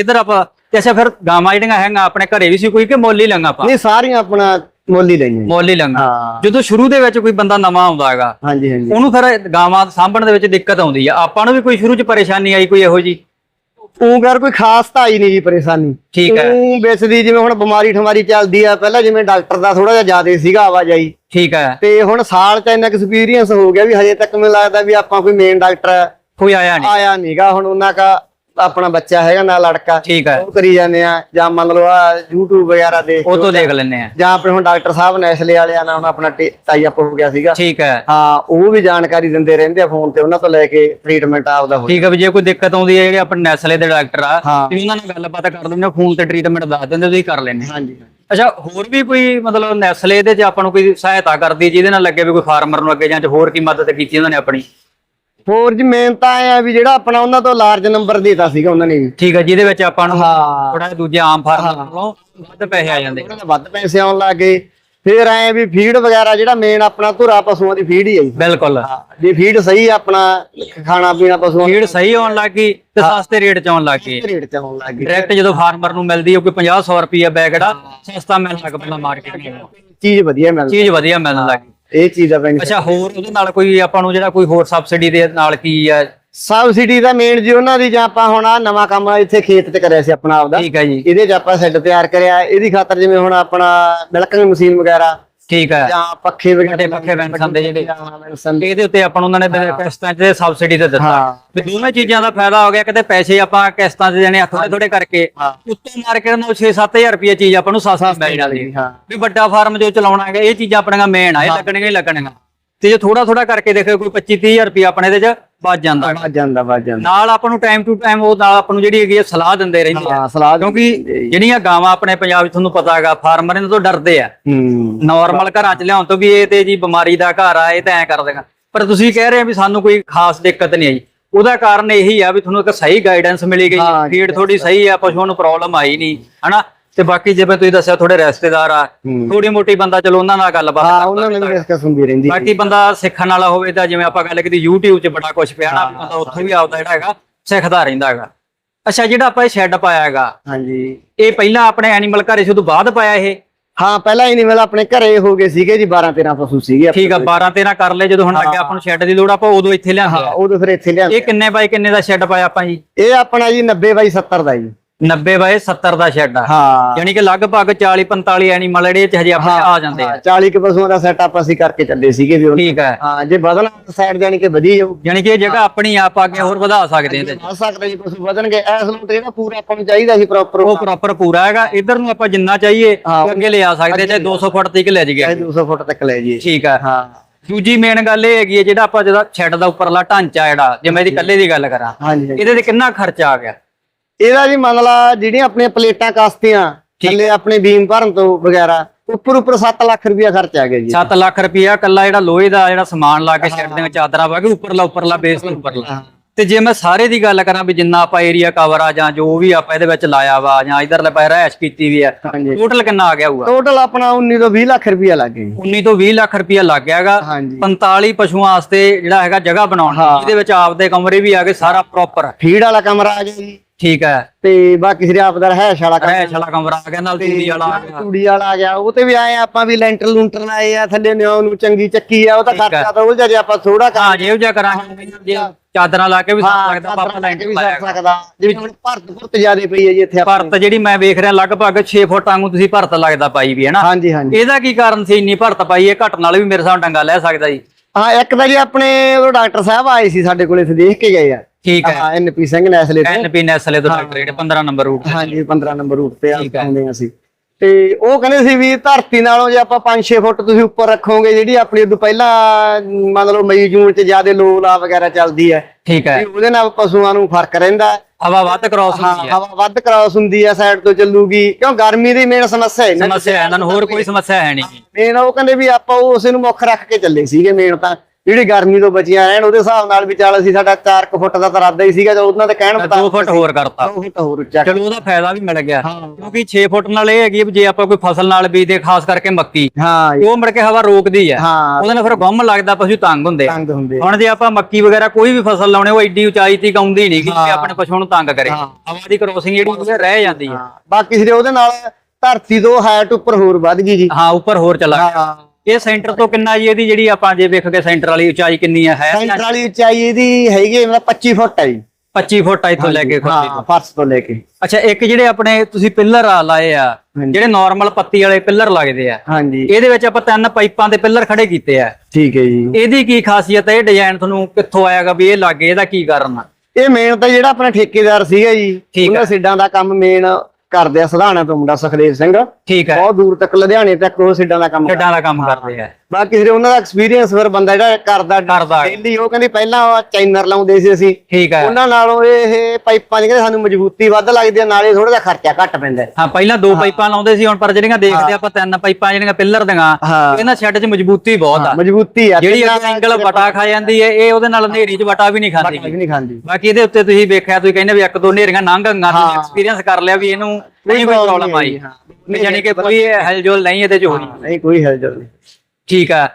ਇਧਰ ਆਪਾਂ ਤੇ ਅੱਛਾ ਫਿਰ ਗਾਵਾਂ ਜਿਹੜੀਆਂ ਹੈਗਾ ਆਪਣੇ ਘਰੇ ਵੀ ਸੀ ਕੋਈ ਕਿ ਮੁੱਲ ਲੰਗਾ ਆਪਾਂ? ਨਹੀਂ ਸਾਰੀਆਂ ਆਪਣਾ ਮੁੱਲ ਲਈਆਂ। ਮੁੱਲ ਲੰਗਾ ਜਦੋਂ ਸ਼ੁਰੂ ਦੇ ਵਿੱਚ ਕੋਈ ਬੰਦਾ ਨਵਾਂ ਆਉਂਦਾ ਹੈਗਾ ਹਾਂਜੀ ਹਾਂਜੀ। ਉਹਨੂੰ ਫਿਰ ਗਾਵਾਂ ਸਾਂਭਣ ਦੇ ਵਿੱਚ ਦਿੱਕਤ ਆਉਂਦੀ ਆ। ਆਪਾਂ ਨੂੰ ਵੀ ਕੋਈ ਸ਼ੁਰੂ 'ਚ ਪਰੇਸ਼ਾਨੀ ਆਈ ਕੋਈ ਇਹੋ ਜੀ ਉਹ ਕਰ ਕੋਈ ਖਾਸ ਤਾਂ ਆਈ ਨਹੀਂ ਜੀ ਪਰੇਸ਼ਾਨੀ। ਠੀਕ ਹੈ। ਊਂ ਵਿੱਚ ਦੀ ਜਿਵੇਂ ਹੁਣ ਬਿਮਾਰੀ ਠਮਾਰੀ ਚੱਲਦੀ ਆ ਪਹਿਲਾਂ ਜਿਵੇਂ ਡਾਕਟਰ ਦਾ ਥੋੜਾ ਜਿਹਾ ਜ਼ਿਆਦਾ ਸੀਗਾ ਆਵਾਜਾਈ। ਠੀਕ ਹੈ। ਤੇ ਹੁਣ ਸਾਲ ਚ ਇੰਨਾ ਐਕਸਪੀਰੀਅੰਸ ਹੋ ਗਿਆ ਵੀ ਹਜੇ ਤੱਕ ਮੈਨੂੰ ਲੱਗਦਾ ਵੀ ਆਪਾਂ ਕੋਈ ਮੇਨ ਡਾਕਟਰ ਕੋਈ ਆਇਆ ਨਹੀਂ ਆਇਆ ਨਹੀਂਗਾ ਹੁਣ ਉਹਨਾਂ ਦਾ ਆਪਣਾ ਬੱਚਾ ਹੈਗਾ ਨਾਲ ਲੜਕਾ। ਠੀਕ ਹੈ। ਉਹ ਕਰੀ ਜਾਂਦੇ ਆ ਜਾਂ ਮੰਨ ਲਓ ਆ YouTube ਵਗੈਰਾ ਦੇਖ ਉਹ ਤੋਂ ਦੇਖ ਲੈਣੇ ਆ। ਜਾਂ ਆਪਣੇ ਹੁਣ ਡਾਕਟਰ ਸਾਹਿਬ ਨੈਸਲੇ ਵਾਲਿਆਂ ਨਾਲ ਹੁਣ ਆਪਣਾ ਟਾਈ ਅਪ ਹੋ ਗਿਆ ਸੀਗਾ। ਠੀਕ ਹੈ। ਹਾਂ ਉਹ ਵੀ ਜਾਣਕਾਰੀ ਦਿੰਦੇ ਰਹਿੰਦੇ ਆ ਫੋਨ ਤੇ ਉਹਨਾਂ ਤੋਂ ਲੈ ਕੇ ਟ੍ਰੀਟਮੈਂਟ ਆਪਦਾ ਹੋ ਠੀਕ ਹੈ ਵੀ ਜੇ ਕੋਈ ਦਿੱਕਤ ਆਉਂਦੀ ਹੈ ਜਿਹੜੇ ਆਪਣੇ ਨੈਸਲੇ ਦੇ ਡਾਕਟਰ ਆ। ਤੁਸੀਂ ਉਹਨਾਂ ਨਾਲ ਗੱਲਬਾਤ ਕਰ ਲੈਂਦੇ ਫੋਨ ਤੇ ਟ੍ਰੀਟਮੈਂਟ ਦੱਸ ਦਿੰਦੇ ਤੁਸੀਂ ਕਰ ਲੈਣੇ ਹਾਂਜੀ। ਅੱਛਾ ਹੋਰ ਵੀ ਕੋਈ ਮਤਲਬ ਨੈਸਲੇ ਦੇ ਚ ਆਪਾਂ ਨੂੰ ਕੋਈ ਸਹਾਇਤਾ ਕਰਦੀ ਜਿਹਦੇ ਨਾਲ ਲੱਗੇ ਵੀ ਕੋਈ ਫਾਰਮਰ ਨੂੰ ਅੱਗੇ ਜਾਂ ਚ ਹੋਰ ਕੀ ਮਦਦ ਕੀਤੀ ਉਹਨਾਂ ਨੇ ਆਪਣੀ? ਹੋਰ ਜੀ ਮੇਨ ਤਾਂ ਇਹ ਆ ਵੀ ਜਿਹੜਾ ਆਪਣਾ ਉਹਨਾਂ ਤੋਂ ਲਾਰਜ ਨੰਬਰ ਦੇਤਾ ਸੀਗਾ ਉਹਨਾਂ ਨੇ ਵੀ। ਠੀਕ ਹੈ ਜਿਹਦੇ ਵਿੱਚ ਆਪਾਂ ਨੂੰ ਹਾਂ। ਥੋੜਾ ਦੂਜੇ ਆਮ ਫਾਰਮਰ ਨਾਲੋਂ ਵੱਧ ਪੈਸੇ ਆ ਜਾਂਦੇ। ਉਹਨਾਂ ਦੇ ਵੱਧ ਪੈਸੇ ਆਉਣ ਲੱਗ ਗਏ। ਫਿਰ ਐ ਵੀ ਫੀਡ ਵਗੈਰਾ ਜਿਹੜਾ ਮੇਨ ਆਪਣਾ ਧੁਰਾ ਪਸ਼ੂਆਂ ਦੀ ਫੀਡ ਹੀ ਹੈ ਬਿਲਕੁਲ। ਜੇ ਫੀਡ ਸਹੀ ਆਪਣਾ ਖਾਣਾ ਪੀਣਾ ਪਸ਼ੂਆਂ ਫੀਡ ਸਹੀ ਆਉਣ ਲੱਗ ਗਈ ਤੇ ਸਸਤੇ ਰੇਟ ਚ ਆਉਣ ਲੱਗ ਗਈ। ਰੇਟ ਤੇ ਆਉਣ ਲੱਗ ਗਈ। ਡਾਇਰੈਕਟ ਜਦੋਂ ਫਾਰਮਰ ਨੂੰ ਮਿਲਦੀ ਹੈ ਕੋਈ 50 100 ਰੁਪਏ ਬੈਗੜਾ ਸਸਤਾ ਮਿਲਣ ਲੱਗ ਪੈਂਦਾ ਮਾਰਕੀਟ ਵਿੱਚ ਚੀਜ਼ ਵਧੀਆ ਮਿਲਦੀ। ਚੀਜ਼ ਵਧੀਆ ਮਿਲਣ ਲੱਗ ਗਈ। ਇਹ ਚੀਜ਼ ਦਾ ਬੈਨੀਫਿਟ ਅੱਛਾ ਹੋਰ ਉਹਦੇ ਨਾਲ ਕੋਈ ਆਪਾਂ ਨੂੰ ਜਿਹੜਾ ਕੋਈ ਹੋਰ ਸਬਸਿਡੀ ਦੇ ਨਾਲ ਕੀ ਹੈ ਸਬਸਿਡੀ ਦਾ ਮੇਨ ਜੀ ਉਹਨਾਂ ਦੀ ਜਾਂ ਆਪਾਂ ਹੁਣ ਆ ਨਵਾਂ ਕੰਮ ਇੱਥੇ ਖੇਤ ਤੇ ਕਰਿਆ ਸੀ ਆਪਣਾ ਆਪਦਾ। ਠੀਕ ਹੈ ਜੀ। ਇਹਦੇ 'ਚ ਆਪਾਂ ਸੈੱਟ ਤਿਆਰ ਕਰਿਆ। ਇਹਦੀ ਖਾਤਰ ਜਿਵੇਂ ਹੁਣ ਆਪਣਾ ਮਿਲਕਿੰਗ ਮਸ਼ੀਨ ਵਗੈਰਾ ਠੀਕ ਹੈ। ਜਾਂ ਪੱਖੇ ਵਗੈਰਾ ਪੱਖੇ ਬੈਂਸਨ ਦੇ ਜਿਹੜੇ ਹਾਂ, ਦੇ। ਇਹਦੇ ਉੱਤੇ ਆਪਾਂ ਨੂੰ ਉਹਨਾਂ ਨੇ ਕਿਸ਼ਤਾਂ 'ਚ ਸਬਸਿਡੀ ਤੇ ਦਿੱਤਾ। ਹਾਂ। ਵੀ ਦੋਵੇਂ ਚੀਜ਼ਾਂ ਦਾ ਫਾਇਦਾ ਹੋ ਗਿਆ ਕਿਤੇ ਪੈਸੇ ਆਪਾਂ ਕਿਸ਼ਤਾਂ 'ਚ ਦੇਣੇ ਥੋੜੇ ਥੋੜੇ ਕਰਕੇ। ਹਾਂ। ਉੱਤੋਂ ਮਾਰਕੀਟ ਨਾਲ 6-7000 ਰੁਪਏ ਚੀਜ਼ ਆਪਾਂ ਨੂੰ ਸਸਤੀ ਮਿਲ ਜਾਂਦੀ ਹੈ। ਹਾਂ। ਵੀ ਵੱਡਾ ਫਾਰਮ ਜੋ ਚਲਾਉਣਾ ਹੈਗਾ ਇਹ ਚੀਜ਼ਾਂ ਆਪਣੀਆਂ ਮੇਨ ਆ ਇਹ ਲੱਗਣੀਆਂ ਹੀ ਲੱਗਣੀਆਂ ਤੇ ਜੇ ਥੋੜਾ ਥੋੜਾ ਕਰਕੇ ਦੇਖੋ ਕੋਈ 25-30000 ਰੁਪਏ ਆਪਣੇ ਇਹਦੇ 'ਚ ਬਚ ਜਾਂਦਾ। ਵੱਜ ਜਾਂਦਾ ਵੱਜ ਜਾਂਦਾ। ਨਾਲ ਆਪਾਂ ਨੂੰ ਟਾਈਮ ਟੂ ਟਾਈਮ ਉਹ ਨਾਲ ਆਪਾਂ ਨੂੰ ਜਿਹੜੀ ਹੈਗੀ ਆ ਸਲਾਹ ਦਿੰਦੇ ਰਹਿੰਦੇ ਆ। ਹਾਂ ਸਲਾਦ ਕਿਉਂਕਿ ਜਿਹੜੀਆਂ ਗਾਵਾਂ ਆਪਣੇ ਪੰਜਾਬ 'ਚ ਤੁਹਾਨੂੰ ਪਤਾ ਹੈਗਾ ਫਾਰਮਰ ਇਹਨਾਂ ਤੋਂ ਡਰਦੇ ਆ। ਹੂੰ। ਨਾਰਮਲ ਘਰਾਂ 'ਚ ਲਿਆਉਣ ਤੋਂ ਵੀ ਇਹ ਤੇ ਜੀ ਬਿਮਾਰੀ ਦਾ ਘਰ ਆ ਇਹ ਤਾਂ ਐ ਕਰ ਦੇਗਾ ਪਰ ਤੁਸੀਂ ਕਹਿ ਰਹੇ ਆ ਵੀ ਸਾਨੂੰ ਕੋਈ ਖਾਸ ਦਿੱਕਤ ਨਹੀਂ ਆਈ। ਉਹਦਾ ਕਾਰਨ ਇਹੀ ਆ ਵੀ ਤੁਹਾਨੂੰ ਇੱਕ ਸਹੀ ਗਾਈਡੈਂਸ ਮਿਲੀ ਗਈ। ਹਾਂ, ਫੀਡ ਥੋੜੀ ਸਹੀ ਆ ਪਸ਼ੂਆਂ ਨੂੰ ਪ੍ਰੋਬਲਮ ਆਈ ਨਹੀਂ। ਹਨਾ? ਤੇ ਬਾਕੀ ਜਿਵੇਂ ਤੁਸੀਂ ਦੱਸਿਆ ਥੋੜੇ ਰਿਸ਼ਤੇਦਾਰ ਆ ਹੂੰ। ਥੋੜੀ ਮੋਟੀ ਬੰਦਾ ਚਲੋ ਉਹਨਾਂ ਨਾਲ ਗੱਲਬਾਤ ਹਾਂ ਉਹਨਾਂ ਨੇ ਵੀ ਰਹਿੰਦਾ। ਡਿਸਕਸ ਹੁੰਦੀ ਰਹਿੰਦੀ ਬਾਕੀ ਬੰਦਾ ਸਿੱਖਣ ਵਾਲਾ ਹੋਵੇ ਤਾਂ ਜਿਵੇਂ ਆਪਾਂ ਗੱਲ ਕੀਤੀ YouTube 'ਚ ਬੜਾ ਕੁਝ ਪਿਆ ਨਾ ਬੰਦਾ ਉੱਥੇ ਵੀ ਆਪਦਾ ਜਿਹੜਾ ਹੈਗਾ ਸਿੱਖਦਾ ਰਹਿੰਦਾ ਹੈਗਾ। ਅੱਛਾ ਜਿਹੜਾ ਆਪਾਂ ਇਹ ਸ਼ੈੱਡ ਪਾਇਆ ਹੈਗਾ ਹਾਂਜੀ। ਇਹ ਪਹਿਲਾਂ ਆਪਣੇ ਐਨੀਮਲ ਘਰੇ ਸੀ ਉਦੋਂ ਬਾਅਦ ਪਾਇਆ ਇਹ? ਹਾਂ ਪਹਿਲਾਂ ਹੀ ਨਹੀਂ ਮਿਲ ਆਪਣੇ ਘਰੇ ਹੋ ਗਏ ਸੀਗੇ ਜੀ 12 13 ਪਸ਼ੂ ਸੀਗੇ ਠੀਕ ਆ 12 13 ਕਰ ਲਏ ਜਦੋਂ ਹੁਣ ਲੱਗਿਆ ਆਪਾਂ ਨੂੰ ਸ਼ੈੱਡ ਦੀ ਲੋੜ ਆਪਾਂ ਉਦੋਂ ਇੱਥੇ ਹਾਂ ਲਿਆਂਦੇ ਆ। ਉਦੋਂ ਫਿਰ ਇੱਥੇ ਲਿਆ ਇਹ ਕਿੰਨੇ ਬਾਈ ਕਿੰਨੇ ਦਾ ਸ਼ੈੱਡ ਪਾਇਆ ਆਪਾਂ ਜੀ? ਇਹ ਆਪਣਾ ਜੀ 90 ਬਾਈ 70 ਦਾ ਜੀ। 90 ਬਾਈ 70 ਦਾ ਸ਼ੈੱਡ ਆ। ਹਾਂ। ਯਾਨੀ ਕਿ ਲਗਭਗ 40 45 ਐਨੀਮਲ ਜਿਹੜੇ ਚ ਹਜੇ ਆਪਣੇ ਆ ਜਾਂਦੇ ਆ। 40 ਕੁ ਪਸ਼ੂਆਂ ਦਾ ਸੈਟਅਪ ਅਸੀਂ ਕਰਕੇ ਚੱਲੇ ਸੀਗੇ ਵੀ ਠੀਕ ਹੈ। ਹਾਂ ਜੇ ਵਧਣਾ ਸਾਈਡ ਜਾਣੀ ਕਿ ਵਧੀ ਜਾਊ। ਯਾਨੀ ਕਿ ਇਹ ਜਗ੍ਹਾ ਆਪਣੀ ਆਪ ਅੱਗੇ ਹੋਰ ਵਧਾ ਸਕਦੇ ਆ। ਵੱਧ ਸਕਦੇ ਜੀ ਪਸ਼ੂ ਵਧਣਗੇ। ਐਸ ਨੂੰ ਤੇ ਇਹਦਾ ਪੂਰਾ ਆਪਾਂ ਨੂੰ ਚਾਹੀਦਾ ਸੀ ਪ੍ਰੋਪਰ ਉਹ ਪ੍ਰੋਪਰ ਪੂਰਾ ਹੈਗਾ। ਇਧਰ ਨੂੰ ਆਪਾਂ ਜਿੰਨਾ ਚਾਹੀਏ। ਅੱਗੇ ਲਿਆ ਸਕਦੇ ਚਾਹੇ 200 ਫੁੱਟ ਤੱਕ ਲੈ ਜਾਈਏ 200 ਫੁੱਟ ਤੱਕ ਲੈ ਜੀ ਠੀਕ ਹੈ। ਹਾਂ। ਦੂਜੀ ਮੇਨ ਗੱਲ ਇਹ ਹੈਗੀ ਹੈ ਜਿਹੜਾ ਆਪਾਂ ਜਿਹਦਾ ਛੱਡ ਦਾ ਉੱਪਰਲਾ ਢਾਂਚਾ ਜਿਹੜਾ ਜੇ ਮੈਂ ਇਹਦੀ ਕੱਲੇ ਦੀ ਗੱਲ ਕਰਾਂ। ਇਹਦੇ ਤੇ ਕਿੰਨਾ ਖਰਚਾ ਆ ਗਿਆ? ਇਹਦਾ ਜੀ ਮੰਨ ਲਾ ਜਿਹੜੀਆਂ ਆਪਣੀਆਂ ਪਲੇਟਾਂ ਕਾਸਤੀਆਂ ਥੱਲੇ ਆਪਣੇ ਬੀਮ ਭਰਨ ਤੋਂ ਵਗੈਰਾ ਉੱਪਰ ਉੱਪਰ 7 ਲੱਖ ਰੁਪਇਆ ਖਰਚ ਆ ਗਿਆ ਜੀ। 7 ਲੱਖ ਰੁਪਇਆ ਕੱਲਾ ਜਿਹੜਾ ਲੋਹੇ ਦਾ ਜਿਹੜਾ ਸਮਾਨ ਲਾ ਕੇ ਛੱਡ ਦੀਆਂ ਚਾਦਰਾਂ ਪਾ ਕੇ ਉੱਪਰਲਾ ਉੱਪਰਲਾ ਬੇਸ ਤੋਂ ਉੱਪਰਲਾ। ਤੇ ਜੇ ਮੈਂ ਸਾਰੇ ਦੀ ਗੱਲ ਕਰਾਂ ਵੀ ਜਿੰਨਾ ਆਪਾਂ ਏਰੀਆ ਕਵਰ ਆ ਜਾਂ ਜੋ ਵੀ ਆਪਾਂ ਇਹਦੇ ਵਿੱਚ ਲਾਇਆ ਵਾ ਜਾਂ ਇਧਰਲੇ ਪੈ ਰਹਿਸ਼ ਕੀਤੀ ਵੀ ਆ ਟੋਟਲ ਕਿੰਨਾ ਆ ਗਿਆ ਹੋਊਗਾ? ਟੋਟਲ ਆਪਣਾ 19 ਤੋਂ 20 ਲੱਖ ਰੁਪਇਆ ਲੱਗ ਗਿਆ ਜੀ। 19 ਤੋਂ 20 ਲੱਖ ਰੁਪਇਆ ਲੱਗ ਗਿਆ ਹੈਗਾ। ਹਾਂਜੀ। 45 ਪਸ਼ੂਆਂ ਵਾਸਤੇ ਜਿਹੜਾ ਹੈਗਾ ਜਗ੍ਹਾ ਬਣਾਉਣ ਦੀ। ਇਹਦੇ ਵਿੱਚ ਆਪਦੇ ਕਮਰੇ ਵੀ ਆ ਗਏ ਸਾਰਾ ਪ੍ਰੋਪਰ ਫੀਡ ਵਾਲਾ ਕਮਰਾ ਆ ਗਿਆ ਜੀ। ਠੀਕ ਹੈ। ਤੇ ਬਾਕੀ ਸਿਰੇ ਆਪਦਾ ਰਹਿਸ਼ ਵਾਲਾ ਕਮਰਾ ਰਹਿਸ਼ ਵਾਲਾ ਕਮਰਾ ਆ ਗਿਆ ਨਾਲ ਤੀਲੀ ਵਾਲਾ ਆ ਗਿਆ। ਤੂੜੀ ਵਾਲਾ ਆ ਗਿਆ। ਉਹ ਤੇ ਵੀ ਆਏ ਆਪਾਂ ਵੀ ਲੈਂਟਰ ਲੂੰਟਰ ਲਾਏ ਆ ਥੱਲੇ ਨਿਓ ਨੂੰ ਚੰਗੀ ਚੱਕੀ ਆ ਉਹ ਤਾਂ। ਖਰਚਾ ਤਾਂ ਉਲਝਾ ਜੇ ਆਪਾਂ ਥੋੜਾ ਹਾਂ ਜੇ ਉਹ ਜਿਹਾ ਕਰਾਂਗੇ ਜੇ ਚਾਦਰਾਂ ਲਾ ਕੇ ਵੀ ਸਰ ਸਕਦਾ ਪਾਪਾ ਲੈਂਟਰ ਵੀ ਸਰ ਸਕਦਾ ਜਿਵੇਂ ਹੁਣ ਭਰਤ ਭੁਰਤ ਜ਼ਿਆਦੇ ਪਈ ਹੈ ਜੀ ਇੱਥੇ ਆਪਾਂ ਭਰਤ ਜਿਹੜੀ ਮੈਂ ਵੇਖ ਰਿਹਾ ਲਗਭਗ 6 ਫੁੱਟ ਵਾਂਗੂ ਤੁਸੀਂ ਭਰਤ ਲੱਗਦਾ ਪਾਈ ਵੀ ਹੈ ਨਾ। ਹਾਂਜੀ ਹਾਂਜੀ। ਇਹਦਾ ਕੀ ਕਾਰਨ ਸੀ? ਇੰਨੀ ਭਰਤ ਪਾਈ ਇਹ ਘਟ ਨਾਲ ਵੀ ਮੇਰੇ ਸਾਹ ਡੰਗਾ ਲੈ ਸਕਦਾ ਜੀ। ਹਾਂ ਇੱਕ ਤਾਂ ਜੀ ਆਪਣੇ ਉਹ ਡਾਕਟਰ ਸਾਹਿਬ ਆਏ ਸੀ ਸਾਡੇ ਕੋਲ ਇੱਥੇ ਦੇਖ ਕੇ ਗਏ ਆ। ਠੀਕ ਹੈ। ਹਾਂ ਐਨਪੀ ਸਿੰਘ ਨੈਸਲੇ ਤੋਂ। ਐਨਪੀ ਨੈਸਲੇ ਤੋਂ ਡਾਕਟਰ ਜਿਹੜੇ 15 ਨੰਬਰ ਰੂਟ ਹਾਂਜੀ 15 ਨੰਬਰ ਰੂਟ ਤੇ। ਆਉਂਦੇ ਆ ਅਸੀਂ। ਤੇ ਉਹ ਕਹਿੰਦੇ ਸੀ ਵੀ ਧਰਤੀ ਨਾਲੋਂ ਜੇ ਆਪਾਂ 5-6 ਫੁੱਟ ਤੁਸੀਂ ਉੱਪਰ ਰੱਖੋਗੇ ਜਿਹੜੀ ਆਪਣੀ ਉਦੋਂ ਪਹਿਲਾਂ ਮੰਨ ਲਓ ਮਈ ਜੂਨ ਚ ਜ਼ਿਆਦੇ ਲੋ ਲਾ ਵਗੈਰਾ ਚੱਲਦੀ ਹੈ ਠੀਕ ਹੈ। ਉਹਦੇ ਨਾਲ ਪਸ਼ੂਆਂ ਨੂੰ ਫ਼ਰਕ ਰਹਿੰਦਾ। ਹਵਾ ਵੱਧ ਕ੍ਰਾਸ ਹੁੰਦੀ ਹੈ। ਹਵਾ ਵੱਧ ਕ੍ਰਾਸ ਹੁੰਦੀ ਹੈ ਸਾਈਡ ਤੋਂ ਚੱਲੂਗੀ। ਕਿਉਂ? ਗਰਮੀ ਦੀ ਮੇਨ ਸਮੱਸਿਆ ਹੈ। ਸਮੱਸਿਆ ਹੈ। ਇਹਨਾਂ ਨੂੰ ਹੋਰ ਕੋਈ ਸਮੱਸਿਆ ਹੈ ਨਹੀਂ। ਮੇਨ ਉਹ ਕਹਿੰਦੇ ਵੀ ਆਪਾਂ ਉਹ ਉਸੇ ਨੂੰ ਮੁੱਖ ਰੱਖ ਕੇ ਚੱਲੇ ਸੀਗੇ ਮੇਨ ਤਾਂ। ਜਿਹੜੀ ਗਰਮੀ ਤੋਂ ਬਚੀਆਂ ਰਹਿਣ ਉਹਦੇ ਹਿਸਾਬ ਨਾਲ ਵੀ ਚੱਲ ਅਸੀਂ ਸਾਡਾ 4 ਫੁੱਟ ਦਾ ਤਾਂ ਇਰਾਦਾ ਹੀ ਸੀਗਾ ਜੋ ਉਹਨਾਂ ਦੇ ਕਹਿਣ 2 ਫੁੱਟ ਹੋਰ ਕਰਤਾ। 2 ਫੁੱਟ ਹੋਰ ਉੱਚਾ ਚਲੋ ਉਹਦਾ ਫਾਇਦਾ ਵੀ ਮਿਲ ਗਿਆ। ਕਿਉਂਕਿ 6 ਫੁੱਟ ਨਾਲ ਇਹ ਹੈਗੀ ਵੀ ਜੇ ਆਪਾਂ ਕੋਈ ਫਸਲ ਨਾਲ ਬੀਜਦੇ ਖਾਸ ਕਰਕੇ ਮੱਕੀ ਉਹ ਮੁੜ ਕੇ ਹਵਾ ਰੋਕਦੀ ਹੈ। ਉਹਦੇ ਨਾਲ ਫਿਰ ਗੁੰਮ ਲੱਗਦਾ ਪਸ਼ੂ ਤੰਗ ਹੁੰਦੇ। ਹੁਣ ਜੇ ਆਪਾਂ ਮੱਕੀ ਵਗੈਰਾ ਕੋਈ ਵੀ ਫਸਲ ਲਾਉਣੇ ਉਹ ਐਡੀ ਉਚਾਈ ਤੇ ਆਉਂਦੀ ਨਹੀਂ ਕਿ ਆਪਣੇ ਪਸ਼ੂ ਨੂੰ ਤੰਗ ਕਰੇ। ਹਵਾ ਦੀ ਕ੍ਰੋਸਿੰਗ ਜਿਹੜੀ ਉਹ ਰਹਿ ਜਾਂਦੀ ਹੈ। ਬਾਕੀ ਸਿਰੇ ਉਹਦੇ ਨਾਲ ਧਰਤੀ ਤੋਂ ਹਾਈਟ ਉੱਪਰ ਹੋਰ ਵੱਧ ਗਈ ਜੀ। ਹਾਂ ਉੱਪਰ ਹੋਰ ਚਲਾ ਗਿਆ। ਇਹ ਸੈਂਟਰ ਤੋਂ ਕਿੰਨਾ ਜੀ? ਇਹਦੀ ਜਿਹੜੀ ਆਪਾਂ ਜੇ ਵੇਖ ਕੇ ਸੈਂਟਰ ਵਾਲੀ ਉਚਾਈ ਕਿੰਨੀ ਹੈ ਹੈ ਸੈਂਟਰ ਵਾਲੀ ਉਚਾਈ ਇਹਦੀ ਹੈਗੀ ਮਤਲਬ 25 ਫੁੱਟ ਹੈ ਜੀ। 25 ਫੁੱਟ ਇੱਥੋਂ ਲੈ ਕੇ ਹਾਂ ਫਰਸ਼ ਤੋਂ ਲੈ ਕੇ। ਅੱਛਾ ਇੱਕ ਜਿਹੜੇ ਆਪਣੇ ਤੁਸੀਂ ਪਿੱਲਰ ਆ ਲਾਏ ਆ। ਜਿਹੜੇ ਨਾਰਮਲ ਪੱਤੀ ਵਾਲੇ ਪਿੱਲਰ ਲੱਗਦੇ ਆ ਹਾਂਜੀ। ਇਹਦੇ ਵਿੱਚ ਆਪਾਂ ਤਿੰਨ ਪਾਈਪਾਂ ਦੇ ਪਿੱਲਰ ਖੜੇ ਕੀਤੇ ਆ। ਠੀਕ ਹੈ ਜੀ। ਇਹਦੀ ਕੀ ਖਾਸੀਅਤ ਹੈ? ਇਹ ਡਿਜ਼ਾਈਨ ਤੁਹਾਨੂੰ ਕਿੱਥੋਂ ਆਇਆਗਾ ਵੀ ਇਹ ਲੱਗੇ ਇਹਦਾ ਕੀ ਕਾਰਨ ਆ? ਇਹ ਮੇਨ ਤਾਂ ਜਿਹੜਾ ਆਪਣਾ ਠੇਕੇਦਾਰ ਸੀਗਾ ਜੀ ਉਹਨਾਂ। ਸਿੱਡਾਂ ਦਾ ਕੰਮ ਮੇਨ ਕਰਦੇ ਆ ਸਧਾਣਾ ਤੋਂ ਮੁੰਡਾ ਸੁਖਦੇਵ ਸਿੰਘ। ਠੀਕ ਹੈ। ਬਹੁਤ ਦੂਰ ਤੱਕ ਲੁਧਿਆਣੇ ਤੱਕ ਉਹ ਸਿੱਡਾਂ ਦਾ ਕੰਮ ਛੱਡਾਂ ਦਾ ਕੰਮ ਕਰਦੇ ਆ। ਬਾਕੀ ਸਿਰੇ ਉਹਨਾਂ ਦਾ ਐਕਸਪੀਰੀਅੰਸ ਫਿਰ ਬੰਦਾ ਜਿਹੜਾ ਕਰਦਾ ਕਰਦਾ। ਡੇਲੀ ਉਹ ਕਹਿੰਦੇ ਪਹਿਲਾਂ ਚਾਈਨਰ ਲਾਉਂਦੇ ਸੀ ਅਸੀਂ। ਠੀਕ ਹੈ ਉਹਨਾਂ ਨਾਲੋਂ ਇਹ ਪਾਈਪਾਂ ਦੀ ਕਹਿੰਦੇ ਸਾਨੂੰ ਮਜ਼ਬੂਤੀ ਵੱਧ ਲੱਗਦੀ ਹੈ ਨਾਲੇ ਥੋੜਾ ਜਿਹਾ ਖਰਚਾ ਘੱਟ ਪੈਂਦਾ। ਹੈ। ਹਾਂ ਪਹਿਲਾਂ ਦੋ ਪਾਈਪਾਂ ਲਾਉਂਦੇ ਸੀ ਹੁਣ ਪਰ ਜਿਹੜੀਆਂ ਦੇਖਦੇ ਆਪਾਂ ਤਿੰਨ ਪਾਈਪਾਂ ਜਿਹੜੀਆਂ ਪਿੱਲਰ ਦੀਆਂ ਹਾਂ। ਇਹਨਾਂ ਸ਼ੈੱਡ 'ਚ ਮਜ਼ਬੂਤੀ ਬਹੁਤ ਆ। ਮਜ਼ਬੂਤੀ ਆ। ਜਿਹੜੀ ਐਂਗਲ ਵਟਾ ਖਾ ਜਾਂਦੀ ਹੈ ਇਹ ਉਹਦੇ ਨਾਲ ਹਨੇਰੀ 'ਚ ਵਟਾ ਵੀ ਨਹੀਂ ਖਾਂਦੀ। ਵੀ ਨਹੀਂ ਖਾਂਦੀ। ਬਾਕੀ ਇਹਦੇ ਉੱਤੇ ਤੁਸੀਂ ਵੇਖਿਆ ਤੁਸੀਂ ਕਹਿੰਦੇ ਵੀ ਇੱਕ ਦੋ ਨੇਰੀਆਂ ਲੰਘ ਗਈਆਂ ਤੁਸੀਂ ਐਕਸਪੀਰੀਅੰਸ ਕਰ ਲਿਆ ਵੀ ਇਹਨੂੰ ਨਹੀਂ ਕੋਈ ਪ੍ਰੋਬਲਮ ਆਈ। ਵੀ ਯਾਨੀ ਕਿ ਕੋਈ ਹਲਜੋਲ ਨਹੀਂ ਇਹਦੇ 'ਚ ਹੋਣੀ। ਨਹੀਂ ਕੋਈ ਹਲਚਲ ਨਹੀਂ। ਠੀਕ ਆ।